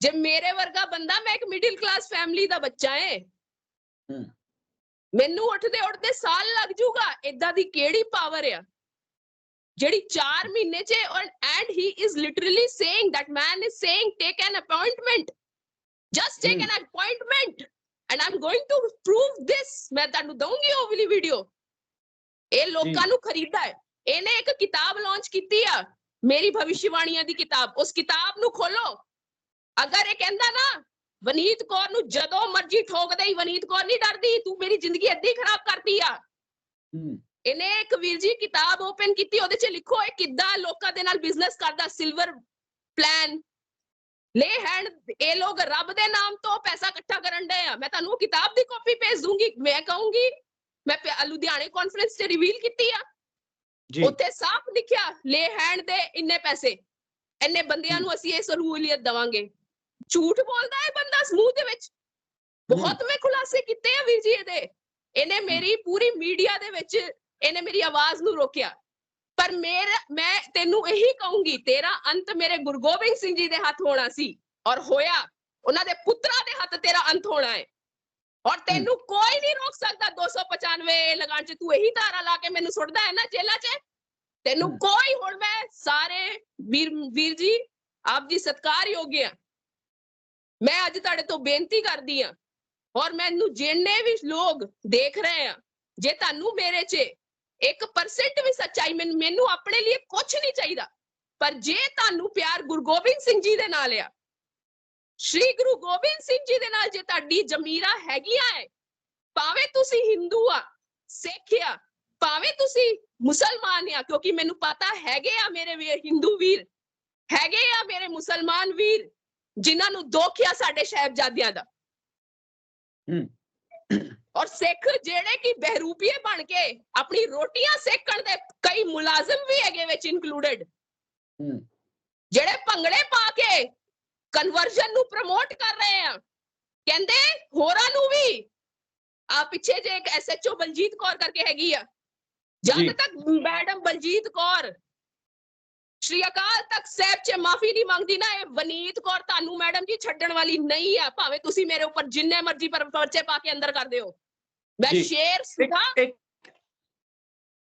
ਜੇ ਮੇਰੇ ਵਰਗਾ ਬੰਦਾ ਮੈਂ ਇੱਕ ਮਿਡਲ ਕਲਾਸ ਫੈਮਿਲੀ ਦਾ ਬੱਚਾ ਏ। ਹੂੰ। ਮੈਨੂੰ ਉੱਠਦੇ ਉੱਠਦੇ ਸਾਲ ਲੱਗ ਜਾਊਗਾ ਇਦਾਂ ਦੀ ਕਿਹੜੀ ਪਾਵਰ ਆ? ਜਿਹੜੀ 4 ਮਹੀਨੇ ਚ ਔਰ and he is literally saying that man is saying take an appointment just take. An appointment and I'm going to prove this ਮੈਂ ਤੁਹਾਨੂੰ ਦਊਂਗੀ ਉਹ ਵਾਲੀ ਵੀਡੀਓ ਇਹ ਲੋਕਾਂ ਨੂੰ ਖਰੀਦਦਾ ਹੈ। ਇਹਨੇ ਇੱਕ ਕਿਤਾਬ ਲਾਂਚ ਕੀਤੀ ਆ ਮੇਰੀ ਭਵਿਸ਼ਵਾਣੀਆਂ ਦੀ ਕਿਤਾਬ। ਉਸ ਕਿਤਾਬ ਨੂੰ ਖੋਲੋ ਅਗਰ ਇਹ ਕਹਿੰਦਾ ਨਾ ਵਨੀਤ ਕੌਰ ਨੂੰ ਜਦੋਂ ਮਰਜ਼ੀ ਠੋਕਦਾ ਹੀ ਵਨੀਤ ਕੌਰ ਨਹੀਂ ਡਰਦੀ ਤੂੰ ਮੇਰੀ ਜ਼ਿੰਦਗੀ ਹੀ ਖਰਾਬ ਕਰਤੀ ਆ। ਇਹਨੇ ਇੱਕ ਵੀਰ ਜੀ ਕਿਤਾਬ ਓਪਨ ਕੀਤੀ ਉਹਦੇ 'ਚ ਲਿਖੋ ਇਹ ਕਿੱਦਾਂ ਲੋਕਾਂ ਦੇ ਨਾਲ ਬਿਜ਼ਨਸ ਕਰਦਾ ਸਿਲਵਰ ਪਲਾਨ ਲੇ ਹੈਂਡ ਇਹ ਲੋਕ ਰੱਬ ਦੇ ਨਾਮ ਤੋਂ ਪੈਸਾ ਇਕੱਠਾ ਕਰਨ ਡਏ ਆ। ਮੈਂ ਤੁਹਾਨੂੰ ਕਿਤਾਬ ਦੀ ਕਾਪੀ ਭੇਜ ਦੂੰਗੀ ਮੈਂ ਕਹੂੰਗੀ ਮੈਂ ਲੁਧਿਆਣੇ ਕਾਨਫਰੰਸ 'ਚ ਰਿਵੀਲ ਕੀਤੀ ਆ। ਜੀ। ਉੱਥੇ ਸਾਫ਼ ਲਿਖਿਆ ਲੇ ਹੈਂਡ ਦੇ ਇੰਨੇ ਪੈਸੇ। ਇੰਨੇ ਬੰਦਿਆਂ ਨੂੰ ਅਸੀਂ ਇਹ ਸਹੂਲੀਅਤ ਦਵਾਂਗੇ। ਝੂਠ ਬੋਲਦਾ ਹੈ ਬੰਦਾ ਸਮੂਹ ਦੇ ਵਿੱਚ। ਬਹੁਤ ਮੈਂ ਖੁਲਾਸੇ ਕੀਤੇ ਆ ਵੀਰ ਜੀ ਇਹਦੇ। ਇਹਨੇ ਮੇਰੀ ਪੂਰੀ ਮੀਡੀਆ ਦੇ ਵਿੱਚ ਇਹਨੇ ਮੇਰੀ ਆਵਾਜ਼ ਨੂੰ ਰੋਕਿਆ। ਪਰ ਮੇਰਾ ਮੈਂ ਤੈਨੂੰ ਇਹੀ ਕਹੂੰਗੀ ਤੇਰਾ ਅੰਤ ਮੇਰੇ ਗੁਰੂ ਗੋਬਿੰਦ ਸਿੰਘ ਜੀ ਦੇ ਹੱਥ ਹੋਣਾ ਸੀ। ਔਰ ਹੋਇਆ ਉਹਨਾਂ ਦੇ ਪੁੱਤਰਾਂ ਦੇ ਹੱਥ ਤੇਰਾ ਅੰਤ ਹੋਣਾ ਹੈ ਔਰ ਤੈਨੂੰ ਕੋਈ ਨਹੀਂ ਰੋਕ ਸਕਦਾ 295 ਲਗਾਉਣ ਚ ਤੂੰ ਇਹੀ ਧਾਰਾ ਲਾ ਕੇ ਮੈਨੂੰ ਸੁੱਟਦਾ ਹੈ ਨਾ ਜੇਲਾ 'ਚ? ਤੈਨੂੰ। ਕੋਈ ਹੁਣ ਮੈਂ ਸਾਰੇ ਵੀਰ ਵੀਰ ਜੀ ਆਪ ਜੀ ਸਤਿਕਾਰਯੋਗ ਆ ਮੈਂ ਅੱਜ ਤੁਹਾਡੇ ਤੋਂ ਬੇਨਤੀ ਕਰਦੀ ਆ ਔਰ ਮੈਨੂੰ ਜਿੰਨੇ ਵੀ ਲੋਕ ਦੇਖ ਰਹੇ ਆ ਜੇ ਤੁਹਾਨੂੰ ਮੇਰੇ 'ਚ 1% ਵੀ ਸੱਚਾਈ ਮੈਨੂੰ ਮੈਨੂੰ ਆਪਣੇ ਲਈ ਕੁਝ ਨਹੀਂ ਚਾਹੀਦਾ ਪਰ ਜੇ ਤੁਹਾਨੂੰ ਪਿਆਰ ਗੁਰੂ ਗੋਬਿੰਦ ਸਿੰਘ ਜੀ ਦੇ ਨਾਲ ਆ ਸ਼੍ਰੀ ਗੁਰੂ ਗੋਬਿੰਦ ਸਿੰਘ ਜੀ ਦੇ ਨਾਲ ਜੇ ਤੁਹਾਡੀ ਜ਼ਮੀਰਾ ਹੈਗੀਆਂ ਹੈ ਭਾਵੇਂ ਤੁਸੀਂ ਹਿੰਦੂ ਆ ਸਿੱਖ ਆ ਭਾਵੇਂ ਤੁਸੀਂ ਮੁਸਲਮਾਨ ਆ ਕਿਉਂਕਿ ਮੈਨੂੰ ਪਤਾ ਹੈਗੇ ਆ ਮੇਰੇ ਵੀਰ ਹਿੰਦੂ ਵੀਰ ਹੈਗੇ ਆ ਮੇਰੇ ਮੁਸਲਮਾਨ ਵੀਰ ਜਿਨ੍ਹਾਂ ਨੂੰ ਦੁੱਖ ਆ ਸਾਡੇ ਸਾਹਿਬਜ਼ਾਦਿਆਂ ਦਾ। ਔਰ ਸਿੱਖ ਜਿਹੜੇ ਕਿ ਬਹਿਰੂਪੀਏ ਬਣ ਕੇ ਆਪਣੀ ਰੋਟੀਆਂ ਸੇਕਣ ਦੇ ਕਈ ਮੁਲਾਜ਼ਮ ਵੀ ਹੈਗੇ ਵਿੱਚ ਇਨਕਲੂਡਡ ਜਿਹੜੇ ਭੰਗੜੇ ਪਾ ਕੇ ਕਨਵਰਜਨ ਨੂੰ ਪ੍ਰਮੋਟ ਕਰ ਰਹੇ ਆ ਕਹਿੰਦੇ ਹੋਰਾਂ ਨੂੰ ਵੀ ਆ ਪਿੱਛੇ ਜੇ ਇੱਕ ਐਸਐਚਓ ਬਲਜੀਤ ਕੌਰ ਕਰਕੇ ਹੈਗੀ ਆ। ਜਦ ਤੱਕ ਮੈਡਮ ਬਲਜੀਤ ਕੌਰ ਸ਼੍ਰੀ ਅਕਾਲ ਤਖਤ ਸਾਹਿਬ 'ਚ ਮਾਫੀ ਨਹੀਂ ਮੰਗਦੀ ਨਾ ਇਹ ਵਨੀਤ ਕੌਰ ਤੁਹਾਨੂੰ ਮੈਡਮ ਜੀ ਛੱਡਣ ਵਾਲੀ ਨਹੀਂ ਆ ਭਾਵੇਂ ਤੁਸੀਂ ਮੇਰੇ ਉੱਪਰ ਜਿੰਨੇ ਮਰਜ਼ੀ ਪਰ- ਪਰਚੇ ਪਾ ਕੇ ਅੰਦਰ ਕਰ ਦਿਓ ਮੈਂ। ਸ਼ੇਰ ਇੱਕ ਸੀਗਾ ਇੱਕ।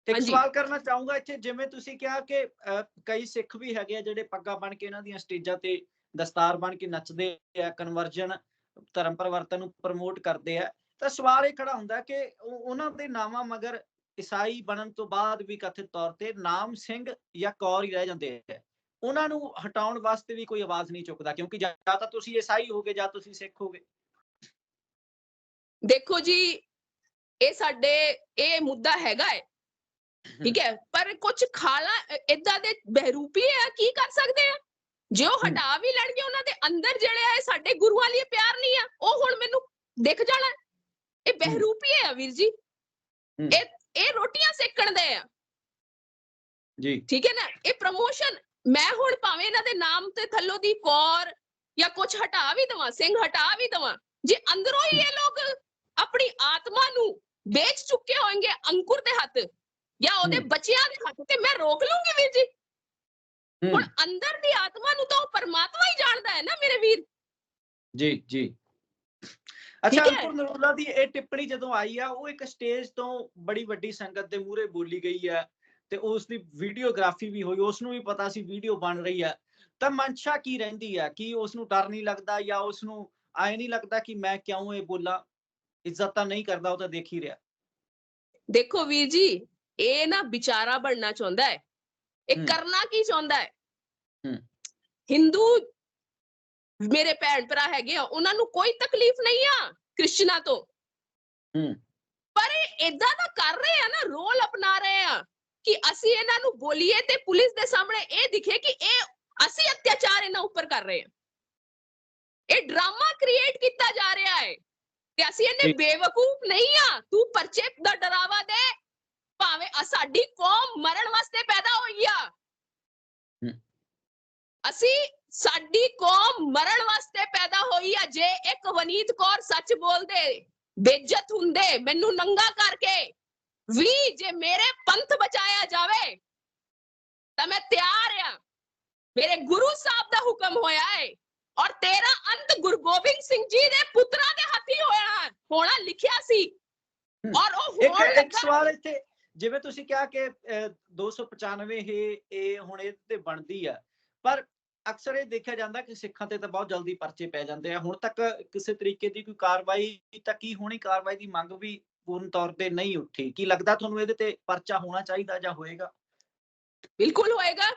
ਸਵਾਲ ਕਰਨਾ ਚਾਹੂੰਗਾ ਇੱਥੇ ਜਿਵੇਂ ਤੁਸੀਂ ਕਿਹਾ ਕਿ ਕਈ ਸਿੱਖ ਵੀ ਹੈਗੇ ਆ ਜਿਹੜੇ ਪੱਗਾਂ ਬਣ ਕੇ ਇਹਨਾਂ ਦੀਆਂ ਸਟੇਜਾਂ ਤੇ ਦਸਤਾਰ ਬਣ ਕੇ ਨੱਚਦੇ ਆ ਕਨਵਰਜਨ ਧਰਮ ਪਰਿਵਰਤਨ ਨੂੰ ਪ੍ਰਮੋਟ ਕਰਦੇ ਆ। ਤਾਂ ਸਵਾਲ ਇਹ ਖੜਾ ਹੁੰਦਾ ਕਿ ਉਹ- ਉਹਨਾਂ ਦੇ ਨਾਮਾਂ ਮਗਰ ਈਸਾਈ ਬਣਨ ਤੋਂ ਬਾਅਦ ਵੀ ਕਥਿਤ ਤੌਰ ਤੇ ਨਾਮ ਸਿੰਘ ਜਾਂ ਕੌਰ ਹੀ ਰਹਿ ਜਾਂਦੇ ਆ। ਉਹਨਾਂ ਨੂੰ ਹਟਾਉਣ ਵਾਸਤੇ ਵੀ ਕੋਈ ਆਵਾਜ਼ ਨਹੀਂ ਚੁੱਕਦਾ ਕਿਉਂਕਿ ਜਾਂ ਤਾਂ ਤੁਸੀਂ ਈਸਾਈ ਹੋਗੇ ਜਾਂ ਤੁਸੀਂ ਸਿੱਖ ਹੋਗੇ। ਦੇਖੋ ਜੀ ਇਹ ਸਾਡੇ ਇਹ ਮੁੱਦਾ ਹੈਗਾ ਹੈ ਠੀਕ ਹੈ ਪਰ ਕੁਝ ਖਾਲਾ ਇਦਾਂ ਦੇ ਬਹਿਰੂਪੀ ਆ ਕੀ ਕਰ ਸਕਦੇ ਆ? ਜੇ ਉਹ। ਹਟਾ ਵੀ ਲੈਣਗੇ ਉਹਨਾਂ ਦੇ ਅੰਦਰ ਜਿਹੜੇ ਆ ਸਾਡੇ ਗੁਰੂਆਂ ਲਈ ਪਿਆਰ ਨਹੀਂ ਆ ਉਹ ਹੁਣ ਮੈਨੂੰ ਦਿਖ ਜਾਣਾ। ਇਹ ਬਹਿਰੂਪੀ ਆ ਵੀਰ ਜੀ। ਇਹ ਇਹ ਰੋਟੀਆਂ ਸੇਕਣ ਦੇ ਆ। ਜੀ। ਠੀਕ ਹੈ ਨਾ? ਇਹ ਪ੍ਰਮੋਸ਼ਨ ਮੈਂ ਹੁਣ ਭਾਵੇਂ ਇਹਨਾਂ ਦੇ ਨਾਮ ਤੇ ਥੱਲੋਂ ਦੀ ਕੌਰ ਜਾਂ ਕੁਝ ਹਟਾ ਵੀ ਦਵਾਂ ਸਿੰਘ ਹਟਾ ਵੀ ਦਵਾਂ ਜੇ ਅੰਦਰੋਂ ਹੀ ਇਹ ਲੋਕ ਆਪਣੀ ਆਤਮਾ ਨੂੰ ਵੇਚ ਚੁੱਕੇ ਹੋਣਗੇ ਅੰਕੁਰ ਦੇ ਹੱਥ ਜਾਂ ਉਹਦੇ। ਬੱਚਿਆਂ ਦੇ ਹੱਥ ਤੇ ਮੈਂ ਰੋਕ ਲੂੰਗੀ ਵੀਰ ਜੀ। ਹੂੰ, ਹੁਣ ਅੰਦਰ ਦੀ ਆਤਮਾ ਨੂੰ ਤਾਂ ਉਹ ਪਰਮਾਤਮਾ ਹੀ ਜਾਣਦਾ ਹੈ ਨਾ ਮੇਰੇ ਵੀਰ। ਜੀ ਜੀ। ਅੱਛਾ। ਅੰਕੁਰ ਨਰੂਲਾ ਦੀ ਇਹ ਟਿੱਪਣੀ ਜਦੋਂ ਆਈ ਆ ਉਹ ਇੱਕ ਸਟੇਜ ਤੋਂ ਬੜੀ ਵੱਡੀ ਸੰਗਤ ਦੇ ਮੂਹਰੇ ਬੋਲੀ ਗਈ ਹੈ ਤੇ ਉਸ ਦੀ ਵੀਡੀਓਗ੍ਰਾਫੀ ਵੀ ਹੋਈ ਉਸ ਨੂੰ ਵੀ ਪਤਾ ਸੀ ਵੀਡੀਓ ਬਣ ਰਹੀ ਹੈ ਤਾਂ ਮਨਸ਼ਾ ਕੀ ਰਹਿੰਦੀ ਹੈ ਕਿ ਉਸ ਨੂੰ ਡਰ ਨਹੀਂ ਲੱਗਦਾ ਜਾਂ ਉਸ ਨੂੰ ਆਏ ਨਹੀਂ ਲੱਗਦਾ ਕਿ ਮੈਂ ਕਿਉਂ ਇਹ ਬੋਲਾਂ? ਇੱਜ਼ਤ ਤਾਂ ਨਹੀਂ ਕਰਦਾ ਉਹ ਤਾਂ ਦੇਖ ਹੀ ਰਿਹਾ। ਦੇਖੋ ਵੀਰ ਜੀ ਇਹ ਨਾ ਵਿਚਾਰਾ ਬਣਨਾ ਚਾਹੁੰਦਾ ਹੈ। ਇਹ। ਕਰਨਾ ਕੀ ਚਾਹੁੰਦਾ ਹੈ। ਹਿੰਦੂ ਮੇਰੇ ਭੈਣ ਭਰਾ ਹੈਗੇ ਆ ਉਹਨਾਂ ਨੂੰ ਕੋਈ ਤਕਲੀਫ ਨਹੀਂ ਆ ਕ੍ਰਿਸ਼ਨਾ ਤੋਂ। ਪਰ ਇਹ ਇਦਾਂ ਦਾ ਕਰ ਰਹੇ ਆ ਨਾ ਰੋਲ ਅਪਣਾ ਰਹੇ ਆ ਕਿ ਅਸੀਂ ਇਹਨਾਂ ਨੂੰ ਬੋਲੀਏ ਤੇ ਪੁਲਿਸ ਦੇ ਸਾਹਮਣੇ ਇਹ ਦਿਖੇ ਕਿ ਇਹ ਅਸੀਂ ਅਤਿਆਚਾਰ ਇਹਨਾਂ ਉੱਪਰ ਕਰ ਰਹੇ ਆ ਇਹ ਡਰਾਮਾ ਕ੍ਰੀਏਟ ਕੀਤਾ ਜਾ ਰਿਹਾ ਹੈ ਤੇ ਅਸੀਂ ਇਹਨੇ। ਬੇਵਕੂਫ ਨਹੀਂ ਆ ਤੂੰ ਪਰਚੇ ਦਾ ਡਰਾਵਾ ਦੇ ਭਾਵੇਂ ਸਾਡੀ ਕੌਮ ਮਰਨ ਵਾਸਤੇ ਪੈਦਾ ਹੋਈ ਆ। ਅਸੀਂ ਸਾਡੀ ਕੌਮ ਮਰਨ ਵਾਸਤੇ ਪੈਦਾ ਹੋਈ ਆ ਜੇ ਇੱਕ ਵਨੀਤ ਕੌਰ ਸੱਚ ਬੋਲਦੇ ਬੇਇੱਜ਼ਤ ਹੁੰਦੇ ਮੈਨੂੰ ਨੰਗਾ ਕਰਕੇ ਵੀ ਜੇ ਮੇਰੇ ਪੰਥ ਬਚਾਇਆ ਜਾਵੇ ਤਾਂ ਮੈਂ ਤਿਆਰ ਆ ਮੇਰੇ ਗੁਰੂ ਸਾਹਿਬ ਦਾ ਹੁਕਮ ਹੋਇਆ ਹੈ ਔਰ ਤੇਰਾ ਅੰਤ ਗੁਰੂ ਗੋਬਿੰਦ ਸਿੰਘ ਜੀ ਦੇ ਪੁੱਤਰਾਂ ਦੇ ਹੱਥੀ ਹੋਇਆ ਹੋਣਾ ਲਿਖਿਆ ਸੀ। ਔਰ ਉਹ ਇੱਕ ਇੱਕ ਸਵਾਲ ਇੱਥੇ ਜਿਵੇਂ ਤੁਸੀਂ ਕਿਹਾ ਕਿ 295 ਇਹ ਇਹ ਹੁਣ ਇਹ ਤੇ ਬਣਦੀ ਆ, ਪਰ ਅਕਸਰ ਇਹ ਦੇਖਿਆ ਜਾਂਦਾ ਕਿ ਸਿੱਖਾਂ ਤੇ ਤਾਂ ਬਹੁਤ ਜਲਦੀ ਪਰਚੇ ਪੈ ਜਾਂਦੇ ਆ। ਹੁਣ ਤੱਕ ਕਿਸੇ ਤਰੀਕੇ ਦੀ ਕੋਈ ਕਾਰਵਾਈ ਤਾਂ ਕੀ ਹੋਣੀ? ਕਾਰਵਾਈ ਦੀ ਮੰਗ ਵੀ ਪੂਰਨ ਤੌਰ ਤੇ ਨਹੀਂ ਉੱਠੀ। ਕੀ ਲੱਗਦਾ ਤੁਹਾਨੂੰ ਇਹਦੇ ਤੇ ਪਰਚਾ ਹੋਣਾ ਚਾਹੀਦਾ ਜਾਂ ਹੋਏਗਾ? ਬਿਲਕੁਲ ਹੋਏਗਾ।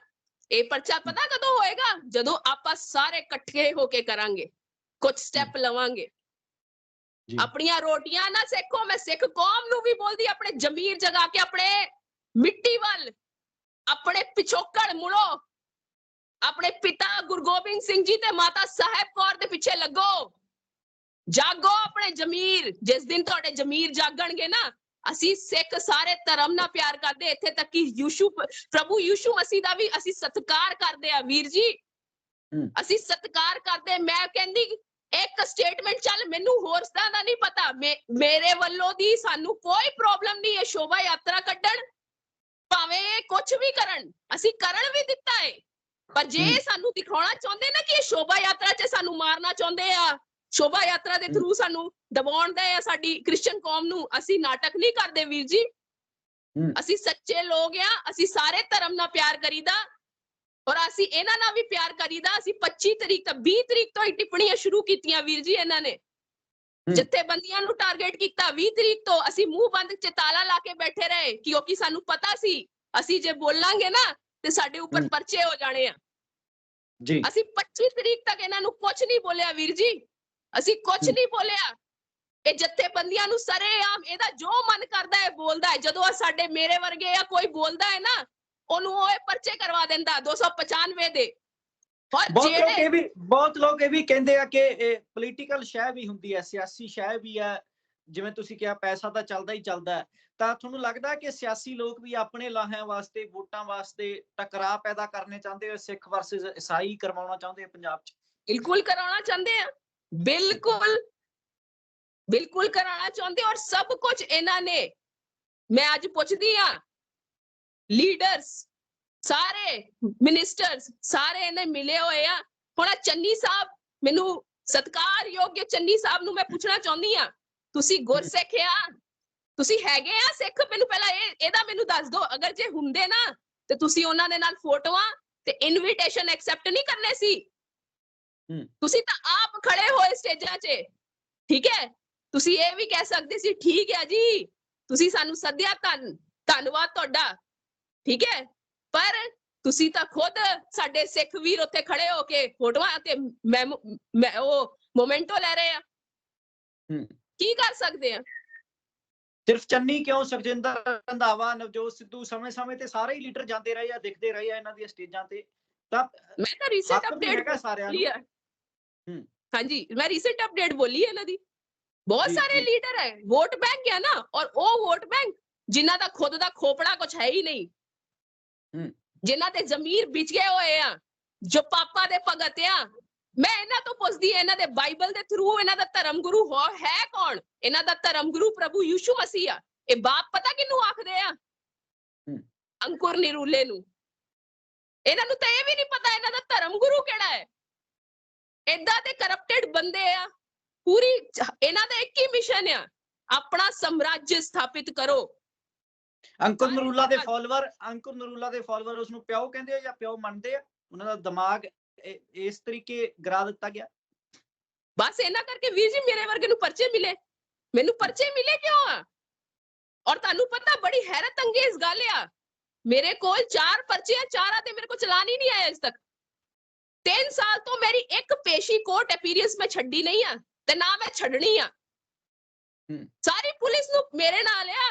ਇਹ ਪਰਚਾ ਪਤਾ ਕਦੋਂ ਹੋਏਗਾ? ਜਦੋਂ ਆਪਾਂ ਸਾਰੇ ਇਕੱਠੇ ਹੋ ਕੇ ਕਰਾਂਗੇ, ਕੁਝ ਸਟੈਪ ਲਵਾਂਗੇ। ਆਪਣੀਆਂ ਰੋਟੀਆਂ ਨਾ ਸੇਖੋ ਮੈਂ ਸਿੱਖ ਕੌਮ ਨੂੰ ਵੀ ਬੋਲਦੀ ਆਪਣੇ ਜ਼ਮੀਰ ਜਗਾ ਕੇ ਆਪਣੇ ਮਿੱਟੀ ਵੱਲ ਆਪਣੇ ਪਿਛੋਕੜ ਮੁੜੋ ਆਪਣੇ ਪਿਤਾ ਗੁਰੂ ਗੋਬਿੰਦ ਸਿੰਘ ਜੀ ਤੇ ਮਾਤਾ ਸਾਹਿਬ ਕੌਰ ਦੇ ਪਿੱਛੇ ਲੱਗੋ। ਜਾਗੋ ਆਪਣੇ ਜ਼ਮੀਰ ਜਿਸ ਦਿਨ ਤੁਹਾਡੇ ਜ਼ਮੀਰ ਜਾਗਣਗੇ ਨਾ ਅਸੀਂ ਸਿੱਖ ਸਾਰੇ ਧਰਮ ਨਾਲ ਪਿਆਰ ਕਰਦੇ ਇੱਥੇ ਤੱਕ ਕਿ ਯਿਸੂ ਪ੍ਰਭੂ ਯਿਸੂ ਮਸੀਹ ਦਾ ਵੀ ਅਸੀਂ ਸਤਿਕਾਰ ਕਰਦੇ ਆ ਵੀਰ ਜੀ। ਅਸੀਂ ਸਤਿਕਾਰ ਕਰਦੇ ਮੈਂ ਕਹਿੰਦੀ ਇੱਕ ਸਟੇਟਮੈਂਟ ਚੱਲ ਮੈਨੂੰ ਹੋਰ ਤਰ੍ਹਾਂ ਦਾ ਨਹੀਂ ਪਤਾ ਮੇਰੇ ਵੱਲੋਂ ਦੀ ਸਾਨੂੰ ਕੋਈ ਪ੍ਰੋਬਲਮ ਨਹੀਂ ਹੈ ਸ਼ੋਭਾ ਯਾਤਰਾ ਕੱਢਣ ਭਾਵੇਂ ਕੁਝ ਵੀ ਕਰਨ ਅਸੀਂ ਕਰਨ ਵੀ ਦਿੱਤਾ ਹੈ ਪਰ ਜੇ। ਸਾਨੂੰ ਦਿਖਾਉਣਾ ਚਾਹੁੰਦੇ ਨਾ ਕਿ ਇਹ ਸ਼ੋਭਾ ਯਾਤਰਾ 'ਚ ਸਾਨੂੰ ਮਾਰਨਾ ਚਾਹੁੰਦੇ ਆ ਸ਼ੋਭਾ ਯਾਤਰਾ ਦੇ। ਥਰੂ ਸਾਨੂੰ ਦਬਾਉਣ ਦੇ ਆ ਸਾਡੀ ਕ੍ਰਿਸਚੀਅਨ ਕੌਮ ਨੂੰ ਅਸੀਂ ਨਾਟਕ ਨਹੀਂ ਕਰਦੇ ਵੀਰ ਜੀ। ਅਸੀਂ ਸੱਚੇ ਲੋਕ ਆ ਅਸੀਂ ਸਾਰੇ ਧਰਮ ਨਾਲ ਪਿਆਰ ਕਰੀਦਾ ਔਰ ਅਸੀਂ ਇਹਨਾਂ ਨਾਲ ਵੀ ਪਿਆਰ ਕਰੀਦਾ ਅਸੀਂ 25 ਤਰੀਕ ਤੱਕ 20 ਤਰੀਕ ਤੋਂ ਹੀ ਟਿੱਪਣੀਆਂ ਸ਼ੁਰੂ ਕੀਤੀਆਂ ਵੀਰ ਜੀ ਇਹਨਾਂ ਨੇ। ਜਥੇਬੰਦੀਆਂ ਨੂੰ ਟਾਰਗੇਟ ਕੀਤਾ 20 ਤਰੀਕ ਤੋਂ ਅਸੀਂ ਮੂੰਹ ਬੰਦ ਚ ਤਾਲਾ ਲਾ ਕੇ ਬੈਠੇ ਰਹੇ ਕਿਉਂਕਿ ਸਾਨੂੰ ਪਤਾ ਸੀ ਅਸੀਂ ਜੇ ਬੋਲਾਂਗੇ ਨਾ ਤੇ ਸਾਡੇ ਉੱਪਰ। ਪਰਚੇ ਹੋ ਜਾਣੇ ਆ ਜੀ ਅਸੀਂ 25 ਤਰੀਕ ਤੱਕ ਇਹਨਾਂ ਨੂੰ ਕੁਝ ਨਹੀਂ ਬੋਲਿਆ ਵੀਰ ਜੀ ਅਸੀਂ ਕੁਝ। ਨਹੀਂ ਬੋਲਿਆ ਇਹ ਜਥੇਬੰਦੀਆਂ ਨੂੰ ਸਰੇਆਮ ਇਹਦਾ ਜੋ ਮਨ ਕਰਦਾ ਹੈ ਬੋਲਦਾ ਹੈ ਜਦੋਂ ਸਾਡੇ ਮੇਰੇ ਵਰਗੇ ਆ ਕੋਈ ਬੋਲਦਾ ਹੈ ਨਾ ਉਹਨੂੰ ਉਹ ਪਰਚੇ ਕਰਵਾ ਦਿੰਦਾ 295 ਦੇ। ਬਹੁਤ ਲੋਕ ਇਹ ਵੀ ਬਹੁਤ ਲੋਕ ਇਹ ਵੀ ਕਹਿੰਦੇ ਆ ਕਿ ਇਹ ਪੋਲੀਟੀਕਲ ਸ਼ਹਿ ਵੀ ਹੁੰਦੀ ਹੈ ਸਿਆਸੀ ਸ਼ਹਿ ਵੀ ਹੈ। ਜਿਵੇਂ ਤੁਸੀਂ ਕਿਹਾ ਪੈਸਾ ਤਾਂ ਚੱਲਦਾ ਹੀ ਚੱਲਦਾ ਤਾਂ ਤੁਹਾਨੂੰ ਲੱਗਦਾ ਕਿ ਸਿਆਸੀ ਲੋਕ ਵੀ ਆਪਣੇ ਲਾਹਿਆਂ ਵਾਸਤੇ ਵੋਟਾਂ ਵਾਸਤੇ ਟਕਰਾਅ ਪੈਦਾ ਕਰਨੇ ਚਾਹੁੰਦੇ ਹੋ ਸਿੱਖ ਵਰਸਸ ਈਸਾਈ ਕਰਵਾਉਣਾ ਚਾਹੁੰਦੇ ਹੋ ਪੰਜਾਬ 'ਚ? ਬਿਲਕੁਲ ਕਰਾਉਣਾ ਚਾਹੁੰਦੇ ਆ। ਬਿਲਕੁਲ ਬਿਲਕੁਲ ਕਰਾਉਣਾ ਚਾਹੁੰਦੇ ਔਰ ਸਭ ਕੁਝ ਇਹਨਾਂ ਨੇ। ਮੈਂ ਅੱਜ ਪੁੱਛਦੀ ਆ ਲੀਡਰਸ ਸਾਰੇ ਮਿਨਿਸਟਰਸ ਸਾਰੇ ਇਹਨੇ ਮਿਲੇ ਹੋਏ ਆ। ਹੁਣ ਚੰਨੀ ਸਾਹਿਬ ਮੈਨੂੰ ਸਤਕਾਰਯੋਗ ਚੰਨੀ ਸਾਹਿਬ ਨੂੰ ਮੈਂ ਪੁੱਛਣਾ ਚਾਹੁੰਦੀ ਆ। ਤੁਸੀਂ ਗੁਰਸਿੱਖ ਆ? ਤੁਸੀਂ ਹੈਗੇ ਆ ਸਿੱਖ? ਮੈਨੂੰ ਪਹਿਲਾਂ ਇਹ ਇਹਦਾ ਮੈਨੂੰ ਦੱਸ ਦਿਓ। ਅਗਰ ਜੇ ਹੁੰਦੇ ਨਾ ਤੇ ਤੁਸੀਂ ਉਹਨਾਂ ਦੇ ਨਾਲ ਫੋਟੋਆਂ ਤੇ ਇਨਵੀਟੇਸ਼ਨ ਐਕਸੈਪਟ ਨਹੀਂ ਕਰਨੇ ਸੀ? ਤੁਸੀਂ ਤਾਂ ਆਪ ਖੜੇ ਹੋਏ ਸਟੇਜਾਂ 'ਚ। ਠੀਕ ਹੈ? ਤੁਸੀਂ ਇਹ ਵੀ ਕਹਿ ਸਕਦੇ ਸੀ ਠੀਕ ਹੈ ਜੀ। ਤੁਸੀਂ ਸਾਨੂੰ ਸੱਦਿਆ ਧੰਨ ਧੰਨਵਾਦ ਤੁਹਾਡਾ। ਠੀਕ ਹੈ ਪਰ ਤੁਸੀਂ ਤਾਂ ਖੁਦ ਸਾਡੇ ਸਿੱਖ ਵੀਰ ਉੱਥੇ ਖੜੇ ਹੋ ਕੇ ਫੋਟੋਆਂ ਤੇ ਮੈਂ ਉਹ ਮੋਮੈਂਟੋ ਲੈ ਰਹੇ ਆ। ਕੀ ਕਰ ਸਕਦੇ ਆ ਸਿਰਫ ਚੰਨੀ ਕਿਉਂ ਸੁਖਜਿੰਦਰ ਰੰਧਾਵਾ ਨਵਜੋਤ ਸਿੱਧੂ ਸਮੇਂ-ਸਮੇਂ ਤੇ ਸਾਰੇ ਹੀ ਲੀਡਰ ਜਾਂਦੇ ਰਹੇ ਆ ਦਿਖਦੇ ਰਹੇ ਆ ਇਹਨਾਂ ਦੀਆਂ ਸਟੇਜਾਂ ਤੇ ਤਾਂ ਮੈਂ ਤਾਂ ਰੀਸੈਂਟ ਅਪਡੇਟ ਸਾਰਿਆਂ ਨੂੰ ਹੈ। ਹਾਂਜੀ ਮੈਂ ਰੀਸੈਂਟ ਅਪਡੇਟ ਬੋਲੀ ਹੈ ਇਹਨਾਂ ਦੀ ਬਹੁਤ ਸਾਰੇ। ਲੀਡਰ ਹੈ ਵੋਟ ਬੈਂਕ ਹੈ ਨਾ ਔਰ ਉਹ ਵੋਟ ਬੈਂਕ ਜਿਨ੍ਹਾਂ ਦਾ ਖੁਦ ਦਾ ਖੋਪੜਾ ਕੁਝ ਹੈ ਹੀ ਨਹੀਂ। ਜਿਨ੍ਹਾਂ ਦੇ ਜ਼ਮੀਰ ਵਿਚ ਹੋਏ ਆ ਜੋ ਪਾਪਾ ਦੇ ਭਗਤ ਆ ਮੈਂ ਇਹਨਾਂ ਤੋਂ ਪੁੱਛਦੀ ਇਹਨਾਂ ਦੇ ਬਾਈਬਲ ਦੇ ਥਰੂ ਇਹਨਾਂ ਦਾ ਧਰਮ ਗੁਰੂ ਹੋ ਹੈ ਕੌਣ? ਇਹਨਾਂ ਦਾ ਧਰਮ ਗੁਰੂ ਪ੍ਰਭੂ ਯਿਸੂ ਮਸੀਹ ਆ। ਇਹ ਬਾਪ ਪਤਾ ਕਿਹਨੂੰ ਆਖਦੇ ਆ। ਅੰਕੁਰ ਨਿਰੂਲੇ ਨੂੰ। ਇਹਨਾਂ ਨੂੰ ਤਾਂ ਇਹ ਵੀ ਨਹੀਂ ਪਤਾ ਇਹਨਾਂ ਦਾ ਧਰਮ ਗੁਰੂ ਕਿਹੜਾ ਹੈ। ਏਦਾਂ ਦੇ ਕਰਪਟਡ ਬੰਦੇ ਆ। ਪੂਰੀ ਇਹਨਾਂ ਦਾ ਇੱਕ ਹੀ ਮਿਸ਼ਨ ਆ। ਆਪਣਾ ਸਾਮਰਾਜ ਸਥਾਪਿਤ ਕਰੋ। ਅੰਕੁਰ ਨਰੂਲਾ ਦੇ ਫਾਲੋਅਰ ਅੰਕੁਰ ਨਰੂਲਾ ਦੇ ਫਾਲੋਅਰ ਉਸ ਨੂੰ ਪਿਓ ਕਹਿੰਦੇ ਆ ਜਾਂ ਪਿਓ ਮੰਨਦੇ ਆ? ਉਹਨਾਂ ਦਾ ਦਿਮਾਗ ਇਸ ਤਰੀਕੇ ਗਰਾ ਦਿੱਤਾ ਗਿਆ? ਬਸ ਇਹਨਾਂ ਕਰਕੇ ਵੀਰ ਜੀ ਮੇਰੇ ਵਰਗੇ ਨੂੰ ਪਰਚੇ ਮਿਲੇ। ਮੈਨੂੰ ਪਰਚੇ ਮਿਲੇ ਕਿਉਂ ਆ? ਔਰ ਤੁਹਾਨੂੰ ਪਤਾ ਬੜੀ ਹੈਰਤ ਅੰਗੇਜ਼ ਗੱਲ ਆ। ਮੇਰੇ ਕੋਲ ਚਾਰ ਪਰਚੇ ਆ ਚਾਰਾਂ ਤੇ ਮੇਰੇ ਕੋਲ ਚਲਾਨ ਹੀ ਨਹੀਂ ਆਇਆ ਅਜ ਤੱਕ। 3 ਸਾਲ ਤੋਂ ਮੇਰੀ ਇੱਕ ਪੇਸ਼ੀ ਕੋਰਟ ਅਪੀਅਰੈਂਸ ਮੈਂ ਛੱਡੀ ਨਹੀਂ ਆ ਤੇ ਨਾ ਮੈਂ ਛੱਡਣੀ ਆ। ਸਾਰੀ ਪੁਲਿਸ ਨੂੰ ਮੇਰੇ ਨਾਲ ਆ।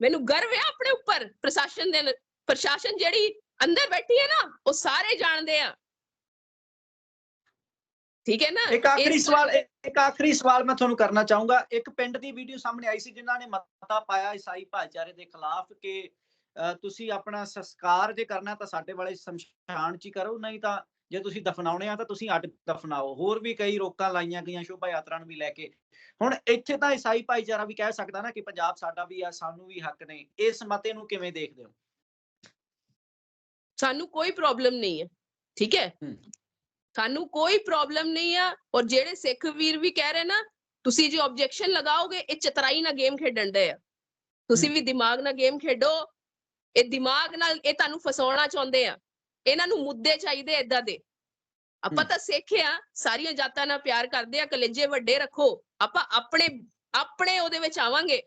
ਮੈਨੂੰ ਗਰਵ ਆ ਆਪਣੇ ਉੱਪਰ। ਪ੍ਰਸ਼ਾਸਨ ਦੇ ਪ੍ਰਸ਼ਾਸਨ ਜਿਹੜੀ ਅੰਦਰ ਬੈਠੀ ਹੈ ਨਾ ਉਹ ਸਾਰੇ ਜਾਣਦੇ ਆ। ਠੀਕ ਹੈ ਨਾ? ਇੱਕ ਆਖਰੀ ਸਵਾਲ ਇੱਕ ਆਖਰੀ ਸਵਾਲ ਮੈਂ ਤੁਹਾਨੂੰ ਕਰਨਾ ਚਾਹੂੰਗਾ। ਇੱਕ ਪਿੰਡ ਦੀ ਵੀਡੀਓ ਸਾਹਮਣੇ ਆਈ ਸੀ ਜਿਨ੍ਹਾਂ ਨੇ ਮਤਾ ਪਾਇਆ ਈਸਾਈ ਭਾਈਚਾਰੇ ਦੇ ਖਿਲਾਫ ਕਿ ਤੁਸੀਂ ਆਪਣਾ ਸੰਸਕਾਰ ਜੇ ਕਰਨਾ ਤਾਂ ਸਾਡੇ ਵਾਲੇ ਸ਼ਮਸ਼ਾਨ ਚ ਹੀ ਕਰੋ ਨਹੀਂ ਤਾਂ ਜੇ ਤੁਸੀਂ ਦਫਨਾਉਣੇ ਆ ਤਾਂ ਤੁਸੀਂ ਅੱਡ ਦਫਨਾਓ। ਹੋਰ ਵੀ ਕਈ ਰੋਕਾਂ ਲਾਈਆਂ ਗਈਆਂ ਸ਼ੋਭਾ ਯਾਤਰਾ ਨੂੰ ਵੀ ਲੈ ਕੇ। ਹੁਣ ਇੱਥੇ ਤਾਂ ਈਸਾਈ ਭਾਈਚਾਰਾ ਵੀ ਕਹਿ ਸਕਦਾ ਨਾ ਕਿ ਪੰਜਾਬ ਸਾਡਾ ਵੀ ਆ ਸਾਨੂੰ ਵੀ ਹੱਕ ਨੇ। ਇਸ ਮਤੇ ਨੂੰ ਕਿਵੇਂ ਦੇਖਦੇ ਹੋ? ਸਾਨੂੰ ਕੋਈ ਪ੍ਰੋਬਲਮ ਨਹੀਂ ਹੈ ਠੀਕ ਹੈ। ਸਾਨੂੰ ਕੋਈ ਪ੍ਰੋਬਲਮ ਨਹੀਂ ਆ ਔਰ ਜਿਹੜੇ ਸਿੱਖ ਵੀਰ ਵੀ ਕਹਿ ਰਹੇ ਨਾ ਤੁਸੀਂ ਜੇ ਆਬਜੈਕਸ਼ਨ ਲਗਾਓਗੇ ਇਹ ਚਤਰਾਈ ਨਾਲ ਗੇਮ ਖੇਡਣ ਦੇ ਆ। ਤੁਸੀਂ। ਵੀ ਦਿਮਾਗ ਨਾਲ ਗੇਮ ਖੇਡੋ। ਇਹ ਦਿਮਾਗ ਨਾਲ ਇਹ ਤੁਹਾਨੂੰ ਫਸਾਉਣਾ ਚਾਹੁੰਦੇ ਆ। ਇਹਨਾਂ ਨੂੰ ਮੁੱਦੇ ਚਾਹੀਦੇ ਏਦਾਂ ਦੇ। ਆਪਾਂ। ਤਾਂ ਸਿੱਖਿਆ ਸਾਰੀਆਂ ਜਾਤਾਂ ਨਾਲ ਪਿਆਰ ਕਰਦੇ ਆ ਕਲੇਜੇ ਵੱਡੇ ਰੱਖੋ। ਆਪਾਂ ਆਪਣੇ ਆਪਣੇ ਉਹਦੇ ਵਿੱਚ ਆਵਾਂਗੇ।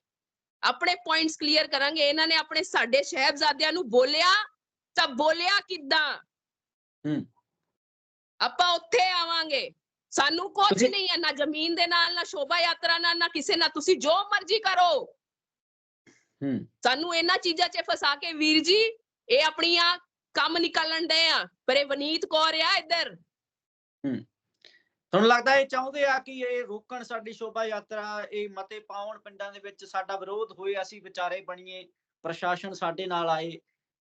ਆਪਣੇ ਪੁਆਇੰਟਸ ਕਲੀਅਰ ਕਰਾਂਗੇ। ਇਹਨਾਂ ਨੇ ਆਪਣੇ ਸਾਡੇ ਸ਼ਹਿਬਜ਼ਾਦਿਆਂ ਨੂੰ ਬੋਲਿਆ ਤਾਂ ਬੋਲਿਆ ਕਿੱਦਾਂ? ਹੂੰ। ਆਪਾਂ ਉੱਥੇ ਆਵਾਂਗੇ। ਸਾਨੂੰ ਕੁਝ ਨਹੀਂ ਹੈ ਨਾ ਜ਼ਮੀਨ ਦੇ ਨਾਲ ਨਾ ਸ਼ੋਭਾ ਯਾਤਰਾ ਨਾਲ ਨਾ ਕਿਸੇ ਨਾਲ। ਤੁਸੀਂ ਜੋ ਮਰਜ਼ੀ ਕਰੋ। ਹੂੰ। ਸਾਨੂੰ ਇਹਨਾਂ ਚੀਜ਼ਾਂ 'ਚ ਫਸਾ ਕੇ ਵੀਰ ਜੀ ਇਹ ਆਪਣੀਆਂ ਕੰਮ ਨਿਕਾਲਣ ਦੇ ਆ ਪਰ ਇਹ ਵਨੀਤ ਕੌਰ ਆ ਇੱਧਰ। ਤੁਹਾਨੂੰ ਲੱਗਦਾ ਇਹ ਚਾਹੁੰਦੇ ਆ ਕਿ ਇਹ ਰੋਕਣ ਸਾਡੀ ਸ਼ੋਭਾ ਯਾਤਰਾ ਇਹ ਮਤੇ ਪਾਉਣ ਪਿੰਡਾਂ ਦੇ ਵਿੱਚ ਸਾਡਾ ਵਿਰੋਧ ਹੋਏ ਅਸੀਂ ਵਿਚਾਰੇ ਬਣੀਏ ਪ੍ਰਸ਼ਾਸਨ ਸਾਡੇ ਨਾਲ ਆਏ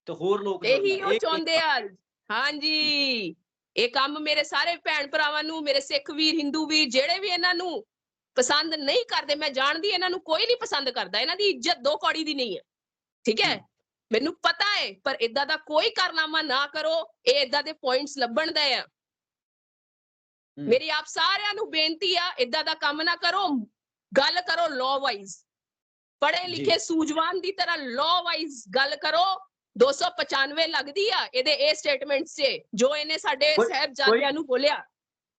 ਤੇ ਹੋਰ ਲੋਕ ਇਹੀ। ਉਹ ਚਾਹੁੰਦੇ ਆ। ਹਾਂਜੀ। ਇਹ ਕੰਮ ਮੇਰੇ ਸਾਰੇ ਭੈਣ ਭਰਾਵਾਂ ਨੂੰ ਮੇਰੇ ਸਿੱਖ ਵੀਰ ਹਿੰਦੂ ਵੀਰ ਜਿਹੜੇ ਵੀ ਇਹਨਾਂ ਨੂੰ ਪਸੰਦ ਨਹੀਂ ਕਰਦੇ ਮੈਂ ਜਾਣਦੀ ਇਹਨਾਂ ਨੂੰ ਕੋਈ ਨਹੀਂ ਪਸੰਦ ਕਰਦਾ। ਇਹਨਾਂ ਦੀ ਇੱਜ਼ਤ ਦੋ ਕੌੜੀ ਦੀ ਨਹੀਂ ਹੈ। ਠੀਕ ਹੈ। ਮੈਨੂੰ ਪਤਾ ਹੈ ਪਰ ਇਦਾਂ ਦਾ ਕੋਈ ਕਾਰਨਾਮਾ ਨਾ ਕਰੋ ਇਹ ਇਦਾਂ ਦੇ ਪੁਆਇੰਟਸ ਲੱਭਣ ਦਾ ਆ। ਮੇਰੀ ਆਪ ਸਾਰਿਆਂ ਨੂੰ ਬੇਨਤੀ ਆ ਇਦਾਂ ਦਾ ਕੰਮ ਨਾ ਕਰੋ ਗੱਲ ਕਰੋ ਲਾਅ ਵਾਈਜ਼ ਪੜ੍ਹੇ। ਲਿਖੇ ਸੂਝਵਾਨ ਦੀ ਤਰ੍ਹਾਂ ਲਾਅ ਵਾਈਜ਼ ਗੱਲ ਕਰੋ 295 ਲੱਗਦੀ ਆ ਇਹਦੇ ਇਹ ਸਟੇਟਮੈਂਟਸ 'ਚ ਜੋ ਇਹਨੇ ਸਾਡੇ ਸਾਹਿਬਜ਼ਾਦਿਆਂ ਨੂੰ ਬੋਲਿਆ।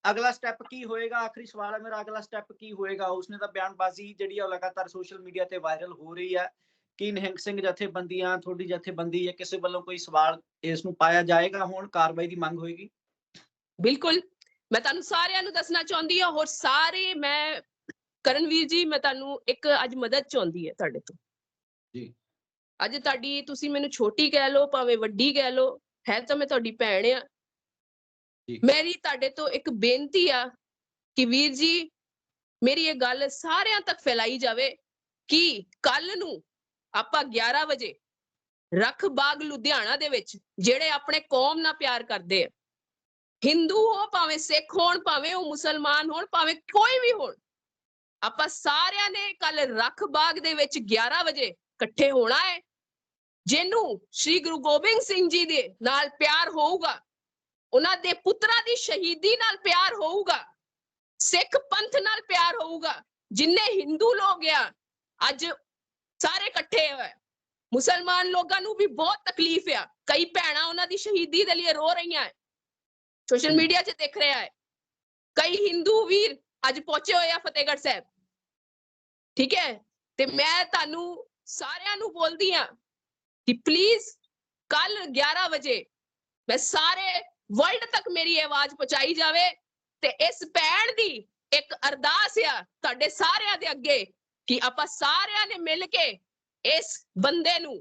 ਅਗਲਾ ਸਟੈਪ ਕੀ ਹੋਏਗਾ? ਆਖਰੀ ਸਵਾਲ ਹੈ ਮੇਰਾ ਅਗਲਾ ਸਟੈਪ ਕੀ ਹੋਏਗਾ? ਉਸਨੇ ਤਾਂ ਬਿਆਨਬਾਜ਼ੀ ਜਿਹੜੀ ਆ ਲਗਾਤਾਰ ਸੋਸ਼ਲ ਮੀਡੀਆ ਤੇ ਵਾਇਰਲ ਹੋ ਰਹੀ ਹੈ ਕੀ ਨਿਹੰਗ ਸਿੰਘ ਜਥੇਬੰਦੀਆਂ ਤੁਹਾਡੀ ਜਥੇਬੰਦੀ ਜਾਂ ਕਿਸੇ ਵੱਲੋਂ ਕੋਈ ਸਵਾਲ ਇਸ ਨੂੰ ਪਾਇਆ ਜਾਏਗਾ? ਹੁਣ ਕਾਰਵਾਈ ਦੀ ਮੰਗ ਹੋਏਗੀ। ਬਿਲਕੁਲ। ਮੈਂ ਤੁਹਾਨੂੰ ਸਾਰਿਆਂ ਨੂੰ ਦੱਸਣਾ ਚਾਹੁੰਦੀ ਹਾਂ ਹੋਰ ਸਾਰੇ ਮੈਂ ਕਰਨਵੀਰ ਜੀ ਮੈਂ ਤੁਹਾਨੂੰ ਇੱਕ ਅੱਜ ਮਦਦ ਚਾਹੁੰਦੀ ਹੈ ਤੁਹਾਡੇ ਤੋਂ। ਜੀ। ਅੱਜ ਤੁਹਾਡੀ ਤੁਸੀਂ ਮੈਨੂੰ ਛੋਟੀ ਕਹਿ ਲਓ ਭਾਵੇਂ ਵੱਡੀ ਕਹਿ ਲਓ ਹੈ ਤਾਂ ਮੈਂ ਤੁਹਾਡੀ ਭੈਣ ਆ ਜੀ। ਮੇਰੀ ਤੁਹਾਡੇ ਤੋਂ ਇੱਕ ਬੇਨਤੀ ਆ ਕਿ ਵੀਰ ਜੀ ਮੇਰੀ ਇਹ ਗੱਲ ਸਾਰਿਆਂ ਤੱਕ ਫੈਲਾਈ ਜਾਵੇ ਕਿ ਕੱਲ ਨੂੰ ਆਪਾਂ 11 ਵਜੇ ਰੱਖ ਬਾਗ ਲੁਧਿਆਣਾ ਦੇ ਵਿੱਚ, ਜਿਹੜੇ ਆਪਣੇ ਕੌਮ ਨਾਲ ਪਿਆਰ ਕਰਦੇ ਆ। ਹਿੰਦੂ ਹੋ ਭਾਵੇਂ ਸਿੱਖ ਹੋਣ, ਭਾਵੇਂ ਉਹ ਮੁਸਲਮਾਨ ਹੋਣ, ਭਾਵੇਂ ਕੋਈ ਵੀ ਹੋਣ, ਆਪਾਂ ਸਾਰਿਆਂ ਨੇ ਕੱਲ ਰੱਖ ਬਾਗ ਦੇ ਵਿੱਚ 11 ਵਜੇ ਇਕੱਠੇ ਹੋਣਾ ਹੈ। ਜਿਹਨੂੰ ਸ੍ਰੀ ਗੁਰੂ ਗੋਬਿੰਦ ਸਿੰਘ ਜੀ ਦੇ ਨਾਲ ਪਿਆਰ ਹੋਊਗਾ, ਉਹਨਾਂ ਦੇ ਪੁੱਤਰਾਂ ਦੀ ਸ਼ਹੀਦੀ ਨਾਲ ਪਿਆਰ ਹੋਊਗਾ, ਸਿੱਖ ਪੰਥ ਨਾਲ ਪਿਆਰ ਹੋਊਗਾ, ਜਿੰਨੇ ਹਿੰਦੂ ਲੋਕ ਆ, ਅੱਜ ਸਾਰੇ ਇਕੱਠੇ ਹੋਏ। ਮੁਸਲਮਾਨ ਲੋਕਾਂ ਨੂੰ ਵੀ ਬਹੁਤ ਤਕਲੀਫ ਆ। ਕਈ ਭੈਣਾਂ ਉਹਨਾਂ ਦੀ ਸ਼ਹੀਦੀ ਦੇ ਲਈ ਰੋ ਰਹੀਆਂ ਸੋਸ਼ਲ ਮੀਡੀਆ 'ਚ ਦਿਖ ਰਿਹਾ ਹੈ ਕਈ ਹਿੰਦੂ ਵੀਰ ਅੱਜ ਪਹੁੰਚੇ ਹੋਏ ਆ ਫਤਿਹਗੜ੍ਹ ਸਾਹਿਬ। ਠੀਕ ਹੈ ਤੇ ਮੈਂ ਤੁਹਾਨੂੰ ਸਾਰਿਆਂ ਨੂੰ ਬੋਲਦੀ ਆ ਕਿ ਪਲੀਜ਼ ਕੱਲ 11 ਵਜੇ ਮੈਂ ਸਾਰੇ ਵਰਲਡ ਤੱਕ ਮੇਰੀ ਆਵਾਜ਼ ਪਹੁੰਚਾਈ ਜਾਵੇ ਤੇ ਇਸ ਭੈਣ ਦੀ ਇੱਕ ਅਰਦਾਸ ਆ ਤੁਹਾਡੇ ਸਾਰਿਆਂ ਦੇ ਅੱਗੇ ਕਿ ਆਪਾਂ ਸਾਰਿਆਂ ਨੇ ਮਿਲ ਕੇ ਇਸ ਬੰਦੇ ਨੂੰ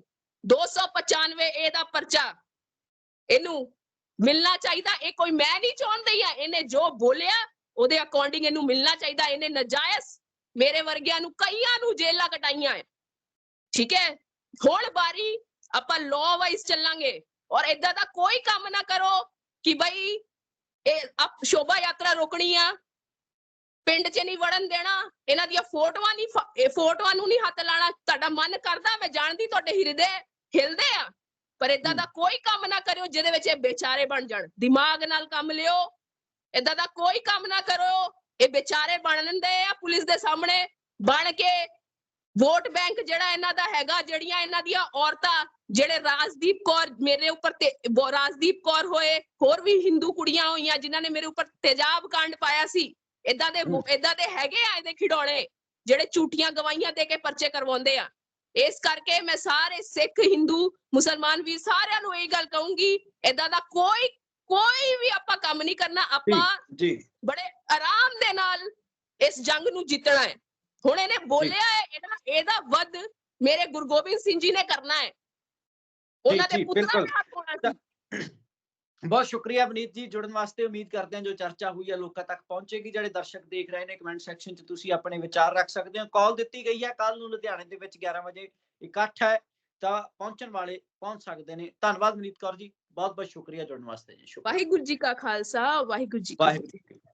295 ਏ ਦਾ ਪਰਚਾ ਇਹਨੂੰ ਮਿਲਣਾ ਚਾਹੀਦਾ। ਇਹ ਕੋਈ ਮੈਂ ਨਹੀਂ ਚਾਹੁੰਦੀ ਆ। ਇਹਨੇ ਜੋ ਬੋਲਿਆ, ਉਹਦੇ ਅਕੋਰਡਿੰਗ ਇਹਨੂੰ ਮਿਲਣਾ ਚਾਹੀਦਾ। ਇਹਨੇ ਨਜਾਇਜ਼ ਮੇਰੇ ਵਰਗਿਆਂ ਨੂੰ ਕਈਆਂ ਨੂੰ ਜੇਲਾਂ ਕਟਾਈਆਂ ਹੈ ਠੀਕ ਹੈ? ਹੁਣ ਬਾਰੀ ਆਪਾਂ ਲਾਅ ਵਾਈਜ਼ ਚੱਲਾਂਗੇ ਔਰ ਇਦਾਂ ਦਾ ਕੋਈ ਕੰਮ ਨਾ ਕਰੋ ਕਿ ਬਈ ਇਹ ਅਪ ਸ਼ੋਭਾ ਯਾਤਰਾ ਰੋਕਣੀ ਆ। ਪਿੰਡ 'ਚ ਨਹੀਂ ਵੜਨ ਦੇਣਾ ਇਹਨਾਂ ਦੀਆਂ ਫੋਟੋਆਂ ਨਹੀਂ ਫੋਟੋਆਂ ਨੂੰ ਨਹੀਂ ਹੱਥ ਲਾਣਾ ਤੁਹਾਡਾ ਮਨ ਕਰਦਾ ਮੈਂ ਜਾਣਦੀ ਤੁਹਾਡੇ ਹਿਰਦੇ ਹਿਲਦੇ ਆ। ਪਰ ਇਦਾਂ ਦਾ ਕੋਈ ਕੰਮ ਨਾ ਕਰਿਓ ਜਿਹਦੇ ਵਿੱਚ ਇਹ ਵਿਚਾਰੇ ਬਣ ਜਾਣ। ਦਿਮਾਗ ਨਾਲ ਕੰਮ ਲਿਓ ਇਦਾਂ ਦਾ ਕੋਈ ਕੰਮ ਨਾ ਕਰੋ ਇਹ ਵਿਚਾਰੇ ਬਣ ਲੈਂਦੇ ਆ ਪੁਲਿਸ ਦੇ ਸਾਹਮਣੇ ਬਣ ਕੇ ਵੋਟ ਬੈਂਕ ਜਿਹੜਾ ਇਹਨਾਂ ਦਾ ਹੈਗਾ ਜਿਹੜੀਆਂ ਇਹਨਾਂ ਦੀਆਂ ਔਰਤਾਂ ਜਿਹੜੇ ਰਾਜਦੀਪ ਕੌਰ ਮੇਰੇ ਉੱਪਰ ਤੇ ਰਾਜਦੀਪ ਕੌਰ ਹੋਏ ਹੋਰ ਵੀ ਹਿੰਦੂ ਕੁੜੀਆਂ ਹੋਈਆਂ ਜਿਨ੍ਹਾਂ ਨੇ ਮੇਰੇ ਉੱਪਰ ਤੇਜ਼ਾਬ ਕਾਂਡ ਪਾਇਆ ਸੀ ਇਦਾਂ ਦੇ। ਇਦਾਂ ਦੇ ਹੈਗੇ ਆ ਇਹਦੇ ਖਿਡੌਣੇ ਜਿਹੜੇ ਝੂਠੀਆਂ ਗਵਾਹੀਆਂ ਦੇ ਕੇ ਪਰਚੇ ਕਰਵਾਉਂਦੇ ਆ। ਇਸ ਕਰਕੇ ਮੈਂ ਸਾਰੇ ਸਿੱਖ ਹਿੰਦੂ ਮੁਸਲਮਾਨ ਵੀ ਸਾਰਿਆਂ ਨੂੰ ਇਹ ਗੱਲ ਕਹੂੰਗੀ ਇਦਾਂ ਦਾ ਕੋਈ ਕੋਈ ਵੀ ਆਪਾਂ ਕੰਮ ਨਹੀਂ ਕਰਨਾ ਆਪਾਂ ਜੀ। ਬੜੇ ਆਰਾਮ ਦੇ ਨਾਲ ਇਸ ਜੰਗ ਨੂੰ ਜਿੱਤਣਾ ਹੈ। ਹੁਣ ਇਹਨੇ ਬੋਲਿਆ ਹੈ ਇਹਦਾ ਇਹਦਾ ਵੱਧ ਮੇਰੇ ਗੁਰੂ ਗੋਬਿੰਦ ਸਿੰਘ ਜੀ ਨੇ ਕਰਨਾ ਹੈ। ਉਹਨਾਂ ਦੇ ਪੁੱਤਰਾਂ। ਦੇ ਹੱਥ ਹੋਣਾ ਸੀ। ਬਹੁਤ ਸ਼ੁਕਰੀਆ ਵਨੀਤ ਜੀ ਜੁੜਨ ਵਾਸਤੇ। ਉਮੀਦ ਕਰਦੇ ਹਾਂ ਜੋ ਚਰਚਾ ਹੋਈ ਹੈ ਲੋਕਾਂ ਤੱਕ ਪਹੁੰਚੇਗੀ। ਜਿਹੜੇ ਦਰਸ਼ਕ ਦੇਖ ਰਹੇ ਨੇ ਕਮੈਂਟ ਸੈਕਸ਼ਨ 'ਚ ਤੁਸੀਂ ਆਪਣੇ ਵਿਚਾਰ ਰੱਖ ਸਕਦੇ ਹੋ। ਕਾਲ ਦਿੱਤੀ ਗਈ ਹੈ ਕੱਲ ਨੂੰ ਲੁਧਿਆਣੇ ਦੇ ਵਿੱਚ 11 ਵਜੇ ਇਕੱਠ ਹੈ। ਤਾਂ ਪਹੁੰਚਣ ਵਾਲੇ ਪਹੁੰਚ ਸਕਦੇ ਨੇ। ਧੰਨਵਾਦ ਵਨੀਤ ਕੌਰ ਜੀ। ਬਹੁਤ ਬਹੁਤ ਸ਼ੁਕਰੀਆ ਜੁੜਨ ਵਾਸਤੇ ਜੀ। ਸ਼ੁਕਰੀਆ। ਵਾਹਿਗੁਰੂ ਜੀ ਕਾ ਖਾਲਸਾ। ਵਾਹਿਗੁਰੂ ਜੀ ਕੀ ਫਤਿਹ ਵਾਹਿਗੁਰੂ ਜੀ ਕੀ ਫਤਿਹ।